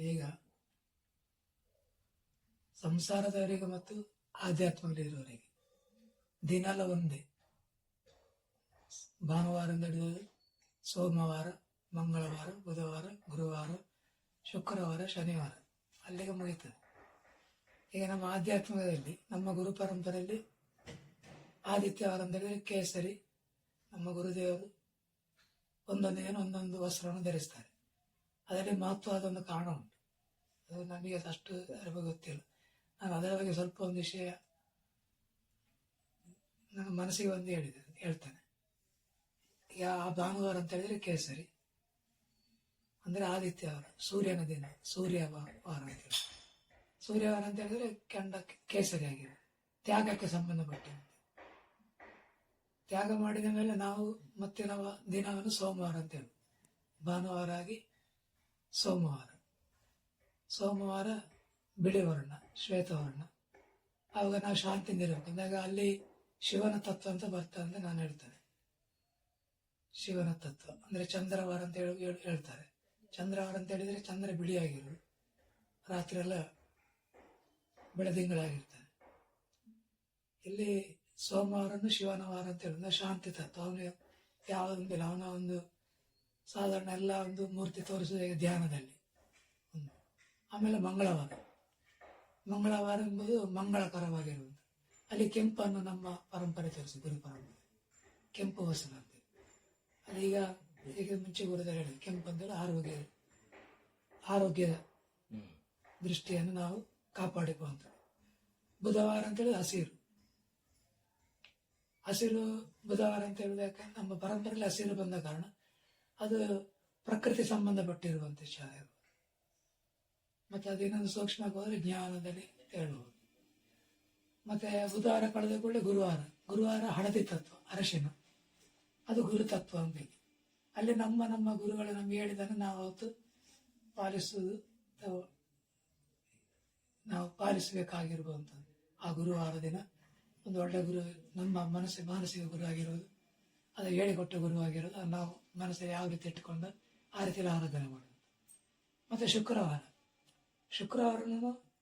ಈಗ ಸಂಸಾರದವರಿಗೆ ಮತ್ತು ಆಧ್ಯಾತ್ಮದಲ್ಲಿರುವವರಿಗೆ ದಿನಲ್ಲ ಒಂದೇ. ಭಾನುವಾರ ಹಿಡಿದು ಸೋಮವಾರ, ಮಂಗಳವಾರ, ಬುಧವಾರ, ಗುರುವಾರ, ಶುಕ್ರವಾರ, ಶನಿವಾರ ಅಲ್ಲಿಗೆ ಮುಗೀತದೆ. ಈಗ ನಮ್ಮ ಆಧ್ಯಾತ್ಮಿಕದಲ್ಲಿ ನಮ್ಮ ಗುರು ಪರಂಪರೆಯಲ್ಲಿ ಆದಿತ್ಯವಾರ ಅಂದರೆ ಕೇಸರಿ, ನಮ್ಮ ಗುರುದೇವರು ಒಂದೊಂದು ಏನು ಒಂದೊಂದು ವಸ್ತ್ರವನ್ನು ಧರಿಸ್ತಾರೆ. ಅದರಲ್ಲಿ ಮಹತ್ವವಾದ ಒಂದು ಕಾರಣ ಅದು ನಮಗೆ ಅಷ್ಟು ಅದರ ಗೊತ್ತಿಲ್ಲ. ನಾನು ಅದರ ಬಗ್ಗೆ ಸ್ವಲ್ಪ ಒಂದು ವಿಷಯ ನನ್ನ ಮನಸ್ಸಿಗೆ ಒಂದು ಹೇಳಿದೆ, ಹೇಳ್ತೇನೆ. ಯಾ ಭಾನುವಾರ ಅಂತ ಹೇಳಿದ್ರೆ ಕೇಸರಿ. ಅಂದ್ರೆ ಆದಿತ್ಯವಾರ ಸೂರ್ಯನ ದಿನ, ಸೂರ್ಯ ವಾರ ಅಂತ ಹೇಳಿ. ಸೂರ್ಯವಾರ ಅಂತ ಹೇಳಿದ್ರೆ ಕೆಂಡ ಕೇಸರಿ ಆಗಿದೆ. ತ್ಯಾಗಕ್ಕೆ ಸಂಬಂಧಪಟ್ಟಂತೆ ತ್ಯಾಗ ಮಾಡಿದ ಮೇಲೆ ನಾವು ಮತ್ತೆ ನಾವು ದಿನವನ್ನು ಸೋಮವಾರ ಅಂತ ಹೇಳಿ ಭಾನುವಾರ ಆಗಿ ಸೋಮವಾರ. ಸೋಮವಾರ ಬಿಳಿ ವರ್ಣ ಶ್ವೇತವರ್ಣ ಆವಾಗ ನಾವು ಶಾಂತಿಯಿಂದ ಇರಬೇಕು ಅಂದಾಗ ಅಲ್ಲಿ ಶಿವನ ತತ್ವ ಅಂತ ಬರ್ತದೆ ಅಂತ ನಾನು ಹೇಳ್ತೇನೆ. ಶಿವನ ತತ್ವ, ಅಂದ್ರೆ ಚಂದ್ರವಾರ ಅಂತ ಹೇಳಿ ಹೇಳ್- ಹೇಳ್ತಾರೆ. ಚಂದ್ರವಾರ ಅಂತ ಹೇಳಿದ್ರೆ ಚಂದ್ರ ಬಿಳಿಯಾಗಿರೋದು. ರಾತ್ರಿ ಎಲ್ಲ ಬೆಳದಿಂಗಳಾಗಿರ್ತಾನೆ ಇಲ್ಲಿ ಸೋಮವಾರನು ಶಿವನ ವಾರ ಅಂತ ಹೇಳಿದ್ರೆ ಶಾಂತಿ ತತ್ವ. ಅವನು ಯಾವುದೊಂದಿಲ್ಲ ಅವನ ಒಂದು ಸಾಧಾರಣ ಎಲ್ಲ ಒಂದು ಮೂರ್ತಿ ತೋರಿಸಿದ ಧ್ಯಾನದಲ್ಲಿ. ಆಮೇಲೆ ಮಂಗಳವಾರ. ಮಂಗಳವಾರ ಎಂಬುದು ಮಂಗಳಕರವಾಗಿರುವುದು. ಅಲ್ಲಿ ಕೆಂಪನ್ನು ನಮ್ಮ ಪರಂಪರೆ ತೋರಿಸಿ ಗುರು ಪರಂಪರೆ. ಕೆಂಪು ವಸನ ಅಂತ. ಈಗ ಈಗ ಮುಂಚೆ ಗುರುದರು ಹೇಳಿ ಕೆಂಪು ಅಂದರೆ ಆರೋಗ್ಯ ಆರೋಗ್ಯದ ದೃಷ್ಟಿಯನ್ನು ನಾವು ಕಾಪಾಡಿಕೊಳ್ಳುವಂಥ ಬುಧವಾರ ಅಂತೇಳಿ ಹಸಿರು. ಹಸಿರು ಬುಧವಾರ ಅಂತ ಹೇಳಿದ ನಮ್ಮ ಪರಂಪರೆಯಲ್ಲಿ ಹಸಿರು ಬಂದ ಕಾರಣ ಅದು ಪ್ರಕೃತಿ ಸಂಬಂಧಪಟ್ಟಿರುವಂತ ಶಾಲೆ. ಮತ್ತೆ ಅದು ಇನ್ನೊಂದು ಸೂಕ್ಷ್ಮಕ್ಕೆ ಹೋದ್ರೆ ಜ್ಞಾನದಲ್ಲಿ ಹೇಳುವುದು. ಮತ್ತೆ ಬುಧವಾರ ಕಳೆದ ಕೂಡಲೇ ಗುರುವಾರ. ಗುರುವಾರ ಹಳದಿ ತತ್ವ, ಅರಶಿನ. ಅದು ಗುರು ತತ್ವ ಹೇಳಿ. ಅಲ್ಲಿ ನಮ್ಮ ನಮ್ಮ ಗುರುಗಳು ನಮಗೆ ಹೇಳಿದಾಗ ನಾವು ಅವತ್ತು ಪಾಲಿಸುವುದು ನಾವು ಪಾಲಿಸಬೇಕಾಗಿರುವಂಥದ್ದು. ಆ ಗುರುವಾರ ದಿನ ಒಂದು ಒಳ್ಳೆ ಗುರು, ನಮ್ಮ ಮನಸ್ಸಿಗೆ ಮಾನಸಿಕ ಗುರು ಆಗಿರೋದು. ಅದು ಹೇಳಿಕೊಟ್ಟ ಗುರು ಆಗಿರೋದು. ನಾವು ಮನಸ್ಸಲ್ಲಿ ಯಾವ ರೀತಿ ಇಟ್ಟುಕೊಂಡು ಆ ರೀತಿಯಲ್ಲಿ ಆರಾಧನೆ ಮಾಡೋದು ಮತ್ತೆ ಶುಕ್ರವಾರ. ಶುಕ್ರವಾರನೂ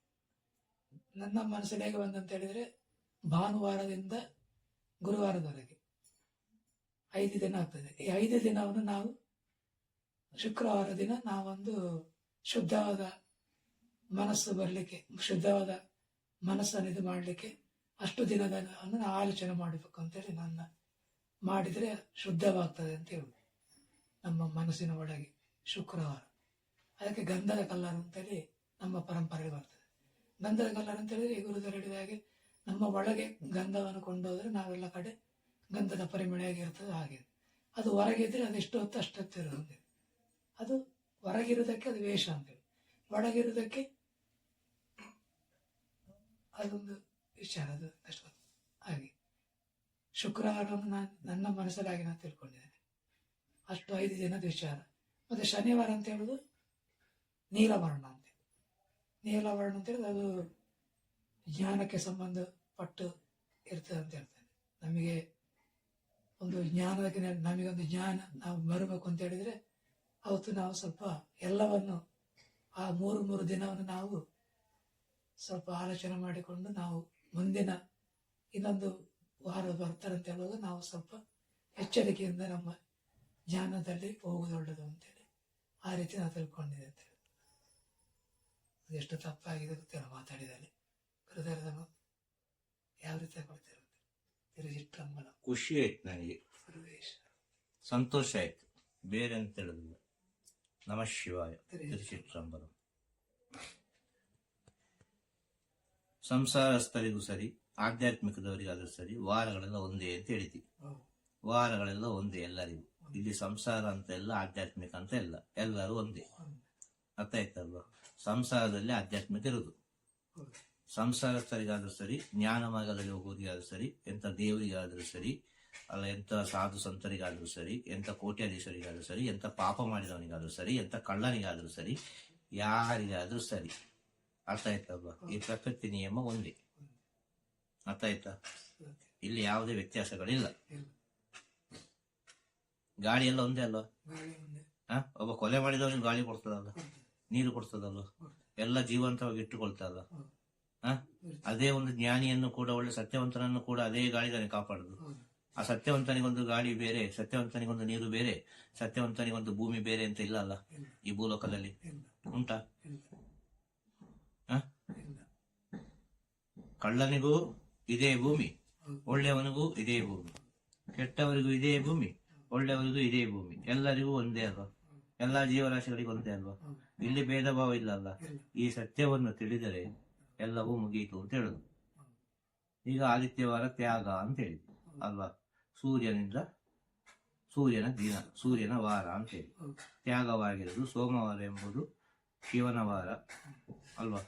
ನನ್ನ ಮನಸ್ಸಲ್ಲಿ ಹೇಗೆ ಬಂದಂತ ಹೇಳಿದ್ರೆ ಭಾನುವಾರದಿಂದ ಗುರುವಾರದವರೆಗೆ. ಐದು ದಿನ ಆಗ್ತದೆ. ಈ ಐದು ದಿನವನ್ನು ನಾವು ಶುಕ್ರವಾರ ದಿನ ನಾವೊಂದು ಶುದ್ಧವಾದ ಮನಸ್ಸು ಬರಲಿಕ್ಕೆ, ಶುದ್ಧವಾದ ಮನಸ್ಸನ್ನು ಇದು ಮಾಡಲಿಕ್ಕೆ ಅಷ್ಟು ದಿನದ ನಾವು ಆಲೋಚನೆ ಮಾಡಬೇಕು ಅಂತೇಳಿ ನನ್ನ ಮಾಡಿದರೆ ಶುದ್ಧವಾಗ್ತದೆ ಅಂತ ಹೇಳುದು. ನಮ್ಮ ಮನಸ್ಸಿನ ಒಳಗೆ ಶುಕ್ರವಾರ. ಅದಕ್ಕೆ ಗಂಧದ ಕಲ್ಲರ್ ಅಂತೇಳಿ ನಮ್ಮ ಪರಂಪರೆಗೆ ಬರ್ತದೆ. ಗಂಧದ ಕಲ್ಲರ್ ಅಂತ ಹೇಳಿದ್ರೆ ಗುರುದರು ಹೇಳಿದ ಹಾಗೆ ನಮ್ಮ ಒಳಗೆ ಗಂಧವನ್ನು ಕೊಂಡೋದ್ರೆ ನಾವೆಲ್ಲ ಕಡೆ ಗಂಧದ ಪರಿಮಳೆಯಾಗಿರ್ತದೆ ಹಾಗೆ. ಅದು ಹೊರಗಿದ್ರೆ ಅದು ಎಷ್ಟು ಹೊತ್ತು ಅಷ್ಟೊತ್ತು ಹಾಗೆ. ಅದು ಹೊರಗಿರುವುದಕ್ಕೆ ಅದು ವೇಷ ಅಂತೇಳಿ ಒಳಗಿರೋದಕ್ಕೆ ಅದೊಂದು ವಿಚಾರ, ಅದು ಅಷ್ಟು ಹಾಗೆ. ಶುಕ್ರವಾರವನ್ನು ನಾನು ನನ್ನ ಮನಸ್ಸಲ್ಲಾಗಿ ನಾನು ತಿಳ್ಕೊಂಡಿದ್ದೇನೆ. ಅಷ್ಟು ಐದು ದಿನದ ವಿಚಾರ. ಮತ್ತು ಶನಿವಾರ ಅಂತ ಹೇಳೋದು ನೀಲವರ್ಣ ಅಂತ ನೀಲವರ್ಣ ಅಂತ ಹೇಳಿದ್ರೆ ಅದು ಜ್ಞಾನಕ್ಕೆ ಸಂಬಂಧಪಟ್ಟು ಇರ್ತದೆ ಅಂತ ಹೇಳ್ತಾರೆ. ನಮಗೆ ಒಂದು ಜ್ಞಾನಕ್ಕೆ ನಮಗೊಂದು ಜ್ಞಾನ ನಾವು ಬರಬೇಕು ಅಂತ ಹೇಳಿದ್ರೆ ಅವತ್ತು ನಾವು ಸ್ವಲ್ಪ ಎಲ್ಲವನ್ನು ಆ ಮೂರು ಮೂರು ದಿನವನ್ನು ನಾವು ಸ್ವಲ್ಪ ಆಲೋಚನೆ ಮಾಡಿಕೊಂಡು ನಾವು ಮುಂದಿನ ಇನ್ನೊಂದು ವಾರ ಬರ್ತಾರೆ ಅಂತ ಹೇಳುವಾಗ ನಾವು ಸ್ವಲ್ಪ ಎಚ್ಚರಿಕೆಯಿಂದ ನಮ್ಮ ಜ್ಞಾನದಲ್ಲಿ ಹೋಗುವುದು ಒಳ್ಳೆಯದು ಅಂತೇಳಿ ಆ ರೀತಿ ನಾವು ತಿಳ್ಕೊಂಡಿದೆ ಅಂತ ಹೇಳಿ. ಅದೆಷ್ಟು ತಪ್ಪಾಗಿದೆ ಗೊತ್ತಿಲ್ಲ ಮಾತಾಡಿದಲ್ಲಿ ಹೃದಯದನ್ನು ಯಾವ ರೀತಿ ಕೊಡ್ತಿರುತ್ತೆ ಖುಷಿ ಆಯ್ತು ನನಗೆ. ಸಂತೋಷ ಆಯ್ತು. ಬೇರೆ ಅಂತ ಹೇಳುದಿಲ್ಲ ನಮ ಶಿವಾಯ. ತಿರುಚಿಟ್ರಂಬರಂ ಸಂಸಾರಸ್ಥರಿಗೂ ಸರಿ ಆಧ್ಯಾತ್ಮಿಕದವರಿಗಾದ್ರೂ ಸರಿ ವಾರಗಳೆಲ್ಲ ಒಂದೇ ಅಂತ ಹೇಳಿದ್ವಿ. ವಾರಗಳೆಲ್ಲ ಒಂದೇ ಎಲ್ಲರಿಗೂ. ಇಲ್ಲಿ ಸಂಸಾರ ಅಂತ ಎಲ್ಲ ಆಧ್ಯಾತ್ಮಿಕ ಅಂತ ಎಲ್ಲ ಎಲ್ಲರೂ ಒಂದೇ. ಅರ್ಥ ಆಯ್ತಲ್ವ? ಸಂಸಾರದಲ್ಲಿ ಆಧ್ಯಾತ್ಮಿಕ ಇರೋದು. ಸಂಸಾರಸ್ಥರಿಗಾದ್ರೂ ಸರಿ ಜ್ಞಾನ ಮಾರ್ಗದಲ್ಲಿ ಹೋಗೋದಿಗಾದ್ರೂ ಸರಿ ಎಂಥ ದೇವರಿಗಾದ್ರೂ ಸರಿ ಅಲ್ಲ ಎಂಥ ಸಾಧು ಸಂತರಿಗಾದ್ರೂ ಸರಿ ಎಂಥ ಕೋಟ್ಯಾಧೀಶರಿಗಾದ್ರೂ ಸರಿ ಎಂಥ ಪಾಪ ಮಾಡಿದವನಿಗಾದ್ರೂ ಸರಿ ಎಂಥ ಕಳ್ಳನಿಗಾದ್ರೂ ಸರಿ ಯಾರಿಗಾದ್ರೂ ಸರಿ. ಅರ್ಥ ಆಯ್ತಲ್ವಾ? ಈ ಪ್ರಕೃತಿ ನಿಯಮ ಒಂದೇ. ಅರ್ಥ ಆಯ್ತಾ? ಇಲ್ಲಿ ಯಾವುದೇ ವ್ಯತ್ಯಾಸಗಳಿಲ್ಲ. ಗಾಳಿ ಎಲ್ಲ ಒಂದೇ ಅಲ್ವಾ? ಒಬ್ಬ ಕೊಲೆ ಮಾಡಿದವನಿಗೆ ಗಾಳಿ ಕೊಡ್ತದಲ್ಲ. ಕೊಡ್ತದೆ. ನೀರು ಕೊಡ್ತದಲ್ಲ ಎಲ್ಲ ಜೀವಂತವಾಗಿ. ಹ? ಅದೇ ಒಂದು ಜ್ಞಾನಿಯನ್ನು ಕೂಡ, ಒಳ್ಳೆ ಸತ್ಯವಂತನನ್ನು ಕೂಡ ಅದೇ ಗಾಳಿ ತಾನೇ ಕಾಪಾಡುದು ಆ ಸತ್ಯವಂತನಿಗೊಂದು ಗಾಳಿ ಬೇರೆ, ಸತ್ಯವಂತನಿಗೊಂದು ನೀರು ಬೇರೆ, ಸತ್ಯವಂತನಿಗೊಂದು ಭೂಮಿ ಬೇರೆ ಅಂತ ಇಲ್ಲ ಅಲ್ಲ ಈ ಭೂಲೋಕದಲ್ಲಿ ಉಂಟಾ? ಕಳ್ಳನಿಗೂ ಇದೇ ಭೂಮಿ. ಒಳ್ಳೆಯವನಿಗೂ ಇದೇ ಭೂಮಿ, ಕೆಟ್ಟವರಿಗೂ ಇದೇ ಭೂಮಿ, ಒಳ್ಳೆಯವರಿಗೂ ಇದೇ ಭೂಮಿ, ಎಲ್ಲರಿಗೂ ಒಂದೇ ಅಲ್ವಾ ಎಲ್ಲಾ ಜೀವರಾಶಿಗಳಿಗೂ ಒಂದೇ ಅಲ್ವಾ. ಇಲ್ಲಿ ಭೇದ ಭಾವ ಇಲ್ಲ. ಅಲ್ಲ ಈ ಸತ್ಯವನ್ನು ತಿಳಿದರೆ ಎಲ್ಲವೂ ಮುಗಿಯಿತು ಅಂತ ಹೇಳುದು. ಈಗ ಆದಿತ್ಯವಾರ ತ್ಯಾಗ ಅಂತ ಹೇಳಿದ್ವಿ ಅಲ್ವಾ? ಸೂರ್ಯನಿಂದ ಸೂರ್ಯನ ದಿನ ಸೂರ್ಯನ ವಾರ ಅಂತ ಹೇಳಿ. ತ್ಯಾಗವಾಗಿರೋದು ಸೋಮವಾರ ಎಂಬುದು ಶಿವನ ವಾರ. ಅಲ್ವಾ?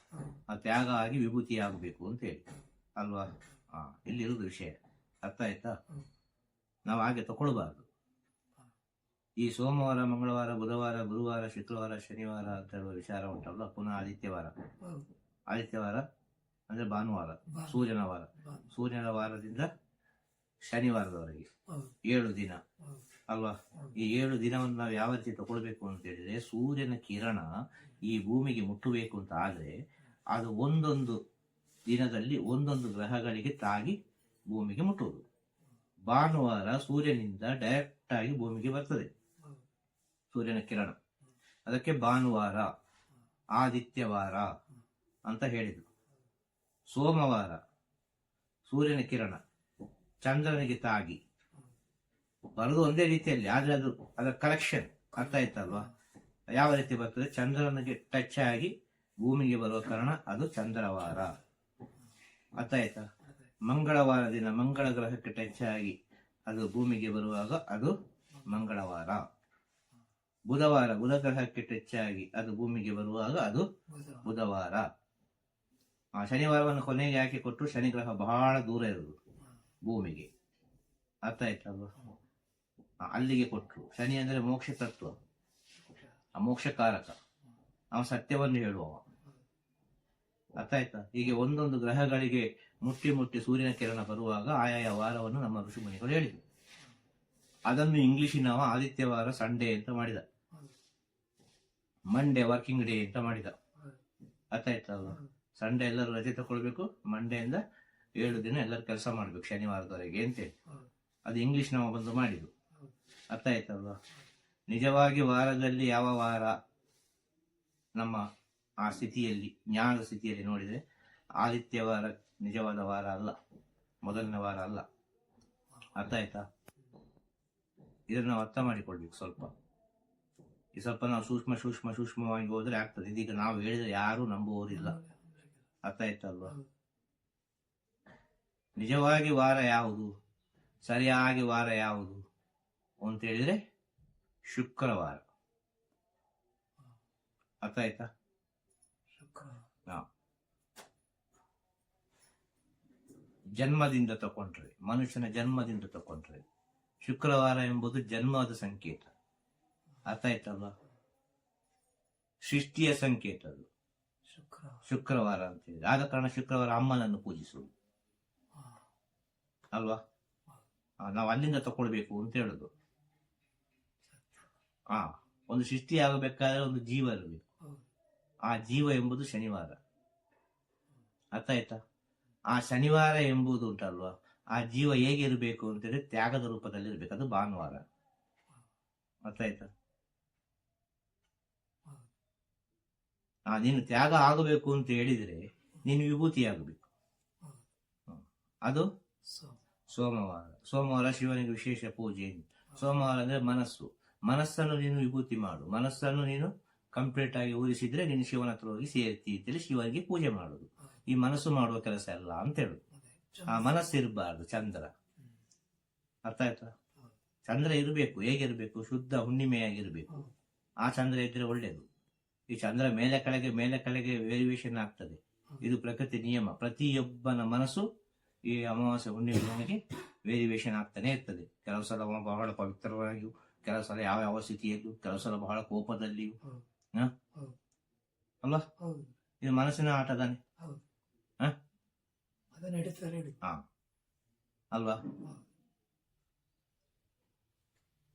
ಆ ತ್ಯಾಗ ಆಗಿ ವಿಭೂತಿ ಆಗಬೇಕು ಅಂತ ಹೇಳಿ. ಅಲ್ವಾ? ಹಾ ಇಲ್ಲಿರುವುದು ವಿಷಯ. ಅರ್ಥ ಆಯ್ತಾ? ನಾವು ಹಾಗೆ ತಗೊಳ್ಬಾರ್ದು ಈ ಸೋಮವಾರ ಮಂಗಳವಾರ ಬುಧವಾರ ಗುರುವಾರ ಶುಕ್ರವಾರ ಶನಿವಾರ ಅಂತ ಹೇಳುವ ವಿಚಾರ ಉಂಟಲ್ಲ ಪುನಃ ಆದಿತ್ಯವಾರ. ಆದಿತ್ಯವಾರ ಅಂದ್ರೆ ಭಾನುವಾರ ಸೂರ್ಯನ ವಾರ. ಸೂರ್ಯನ ವಾರದಿಂದ ಶನಿವಾರದವರೆಗೆ. ಏಳು ದಿನ. ಅಲ್ವಾ? ಈ ಏಳು ದಿನವನ್ನು ನಾವು ಯಾವ ರೀತಿ ತಗೊಳ್ಬೇಕು ಅಂತ ಹೇಳಿದ್ರೆ ಸೂರ್ಯನ ಕಿರಣ ಈ ಭೂಮಿಗೆ ಮುಟ್ಟಬೇಕು ಅಂತ ಆದ್ರೆ ಅದು ಒಂದೊಂದು ದಿನದಲ್ಲಿ ಒಂದೊಂದು ಗ್ರಹಗಳಿಗೆ ತಾಗಿ ಭೂಮಿಗೆ ಮುಟ್ಟುವುದು. ಭಾನುವಾರ ಸೂರ್ಯನಿಂದ ಡೈರೆಕ್ಟ್ ಆಗಿ ಭೂಮಿಗೆ ಬರ್ತದೆ. ಸೂರ್ಯನ ಕಿರಣ ಅದಕ್ಕೆ ಭಾನುವಾರ, ಆದಿತ್ಯವಾರ ಅಂತ ಹೇಳಿದ್ರು. ಸೋಮವಾರ ಸೂರ್ಯನ ಕಿರಣ ಚಂದ್ರನಿಗೆ ತಾಗಿ. ಬರೋದು ಒಂದೇ ರೀತಿಯಲ್ಲಿ, ಆದರೆ ಅದು ಅದರ ಕಲೆಕ್ಷನ್ ಅರ್ಥ ಆಯ್ತಲ್ವಾ? ಯಾವ ರೀತಿ ಬರ್ತದೆ? ಚಂದ್ರನಿಗೆ ಟಚ್ ಆಗಿ ಭೂಮಿಗೆ ಬರುವ ಕಾರಣ ಅದು ಚಂದ್ರವಾರ. ಅರ್ಥ ಆಯ್ತಾ. ಮಂಗಳವಾರ ದಿನ ಮಂಗಳ ಗ್ರಹಕ್ಕೆ ಟಚ್ ಆಗಿ ಅದು ಭೂಮಿಗೆ ಬರುವಾಗ ಅದು ಮಂಗಳವಾರ. ಬುಧವಾರ ಬುಧ ಗ್ರಹಕ್ಕೆ ಟಚ್ ಆಗಿ ಅದು ಭೂಮಿಗೆ ಬರುವಾಗ ಅದು ಬುಧವಾರ. ಆ ಶನಿವಾರವನ್ನು ಕೊನೆಗೆ ಹಾಕಿ ಕೊಟ್ಟು ಶನಿ ಗ್ರಹ ಬಹಳ ದೂರ ಇರುವುದು ಭೂಮಿಗೆ. ಅರ್ಥ ಆಯ್ತಲ್ವ ಅಲ್ಲಿಗೆ ಕೊಟ್ಟರು ಶನಿ ಅಂದ್ರೆ ಮೋಕ್ಷ ತತ್ವ. ಆ ಮೋಕ್ಷಕಾರಕ. ನಾವು ಸತ್ಯವನ್ನು ಹೇಳುವವ. ಅರ್ಥ ಆಯ್ತಾ? ಹೀಗೆ ಒಂದೊಂದು ಗ್ರಹಗಳಿಗೆ ಮುಟ್ಟಿ ಮುಟ್ಟಿ ಸೂರ್ಯನ ಕಿರಣ ಬರುವಾಗ ಆಯಾಯ ವಾರವನ್ನು ನಮ್ಮ ಋಷಿಮುನಿಗಳು ಹೇಳಿದರು. ಅದನ್ನು ಇಂಗ್ಲಿಷಿನವ ಆದಿತ್ಯವಾರ ಸಂಡೇ ಅಂತ ಮಾಡಿದ. ಮಂಡೇ ವರ್ಕಿಂಗ್ ಡೇ ಅಂತ ಮಾಡಿದ. ಅರ್ಥ ಆಯ್ತಲ್ಲ ಸಂಡೇ ಎಲ್ಲರೂ ರಜೆ ತಗೊಳ್ಬೇಕು ಮಂಡೆಯಿಂದ ಏಳು ದಿನ ಎಲ್ಲರೂ ಕೆಲಸ ಮಾಡ್ಬೇಕು ಶನಿವಾರದವರೆಗೆ ಅಂತೇಳಿ. ಅದು ಇಂಗ್ಲಿಷ್ ನಾವು ಬಂದು ಮಾಡಿದ್ದು. ಅರ್ಥ ಆಯ್ತಲ್ವಾ ನಿಜವಾಗಿ ವಾರದಲ್ಲಿ ಯಾವ ವಾರ ನಮ್ಮ ಆ ಸ್ಥಿತಿಯಲ್ಲಿ ಜ್ಞಾನದ ಸ್ಥಿತಿಯಲ್ಲಿ ನೋಡಿದ್ರೆ ಆದಿತ್ಯವಾರ ನಿಜವಾದ ವಾರ ಅಲ್ಲ. ಮೊದಲನೇ ವಾರ ಅಲ್ಲ. ಅರ್ಥ ಆಯ್ತಾ ಇದನ್ನು ನಾವು ಅರ್ಥ ಮಾಡಿಕೊಳ್ಬೇಕು ಸ್ವಲ್ಪ. ಈ ಸ್ವಲ್ಪ ನಾವು ಸೂಕ್ಷ್ಮ ಸೂಕ್ಷ್ಮ ಸೂಕ್ಷ್ಮವಾಗಿ ಹೋದ್ರೆ ಆಗ್ತದೆ. ಇದೀಗ ನಾವು ಹೇಳಿದ್ರೆ ಯಾರು ನಂಬುವವರಿಲ್ಲ. ಅರ್ಥ ಆಯ್ತಲ್ವಾ. ನಿಜವಾಗಿ ವಾರ ಯಾವುದು? ಸರಿಯಾಗಿ ವಾರ ಯಾವುದು ಅಂತ ಹೇಳಿದ್ರೆ ಶುಕ್ರವಾರ. ಅರ್ಥ ಆಯ್ತಾ. ಜನ್ಮದಿಂದ ತಕೊಂಡ್ರೆ ಮನುಷ್ಯನ ಜನ್ಮದಿಂದ ತಕೊಂಡ್ರೆ ಶುಕ್ರವಾರ ಎಂಬುದು ಜನ್ಮದ ಸಂಕೇತ. ಅರ್ಥ ಆಯ್ತಲ್ವಾ? ಸೃಷ್ಟಿಯ ಸಂಕೇತ ಅದು. ಶುಕ್ರವಾರ. ಶುಕ್ರವಾರ ಅಂತ ಹೇಳಿ ಆದ ಕಾರಣ ಶುಕ್ರವಾರ ಅಮ್ಮನನ್ನು ಪೂಜಿಸುವುದು. ಅಲ್ವಾ? ನಾವು ಅಲ್ಲಿಂದ ತಕೊಳ್ಬೇಕು ಅಂತ ಹೇಳುದು. ಆ ಒಂದು ಸೃಷ್ಟಿ ಆಗಬೇಕಾದ್ರೆ ಒಂದು ಜೀವ ಇರಬೇಕು. ಆ ಜೀವ ಎಂಬುದು ಶನಿವಾರ. ಅರ್ಥ ಆಯ್ತಾ? ಆ ಶನಿವಾರ ಎಂಬುದು ಉಂಟಲ್ವಾ? ಆ ಜೀವ ಹೇಗೆ ಇರಬೇಕು ಅಂತೇಳಿ ತ್ಯಾಗದ ರೂಪದಲ್ಲಿ ಇರಬೇಕು. ಅದು ಭಾನುವಾರ. ಅರ್ಥ ಆಯ್ತಾ? ಆ ನೀನು ತ್ಯಾಗ ಆಗಬೇಕು ಅಂತ ಹೇಳಿದ್ರೆ ನೀನು ವಿಭೂತಿ ಆಗಬೇಕು ಅದು ಸೋಮವಾರ. ಸೋಮವಾರ ಶಿವನಿಗೆ ವಿಶೇಷ ಪೂಜೆ. ಸೋಮವಾರ ಅಂದ್ರೆ ಮನಸ್ಸು. ಮನಸ್ಸನ್ನು ನೀನು ವಿಭೂತಿ ಮಾಡು. ಮನಸ್ಸನ್ನು ನೀನು ಕಂಪ್ಲೀಟ್ ಆಗಿ ಊರಿಸಿದ್ರೆ ನೀನು ಶಿವನ ಹತ್ರ ಹೋಗಿ ಸೇರ್ತಿ ಅಂತೇಳಿ ಶಿವನಿಗೆ ಪೂಜೆ ಮಾಡುದು. ಈ ಮನಸ್ಸು ಮಾಡುವ ಕೆಲಸ ಅಲ್ಲ ಅಂತ ಹೇಳುದು ಆ ಮನಸ್ಸು ಇರಬಾರ್ದು ಚಂದ್ರ. ಅರ್ಥ ಆಯ್ತಾ? ಚಂದ್ರ ಇರಬೇಕು ಹೇಗಿರ್ಬೇಕು? ಶುದ್ಧ ಹುಣ್ಣಿಮೆಯಾಗಿರ್ಬೇಕು. ಆ ಚಂದ್ರ ಇದ್ರೆ ಒಳ್ಳೇದು. ಈ ಚಂದ್ರ ಮೇಲೆ ಕೆಳಗೆ ಮೇಲೆ ಕೆಳಗೆ ವೇರಿಯೇಷನ್ ಆಗ್ತದೆ. ಇದು ಪ್ರಕೃತಿ ನಿಯಮ. ಪ್ರತಿಯೊಬ್ಬನ ಮನಸ್ಸು ಈ ಅಮಾವಾಸ್ಯೆ ಹುಣ್ಣಿಮೆಗೆ ವೇರಿಯೇಷನ್ ಆಗ್ತಾನೆ ಇರ್ತದೆ. ಕೆಲವು ಸಲ ಬಹಳ ಪವಿತ್ರವಾಗಿಯೂ ಕೆಲವು ಸಲ ಯಾವ ಯಾವ ಸ್ಥಿತಿಯಲ್ಲೂ ಕೆಲವು ಸಲ ಬಹಳ ಕೋಪದಲ್ಲಿಯೂ. ಅಲ್ಲ ಇದು ಮನಸ್ಸಿನ ನಡೀತಾ ನಡಿ ಅಲ್ವಾ?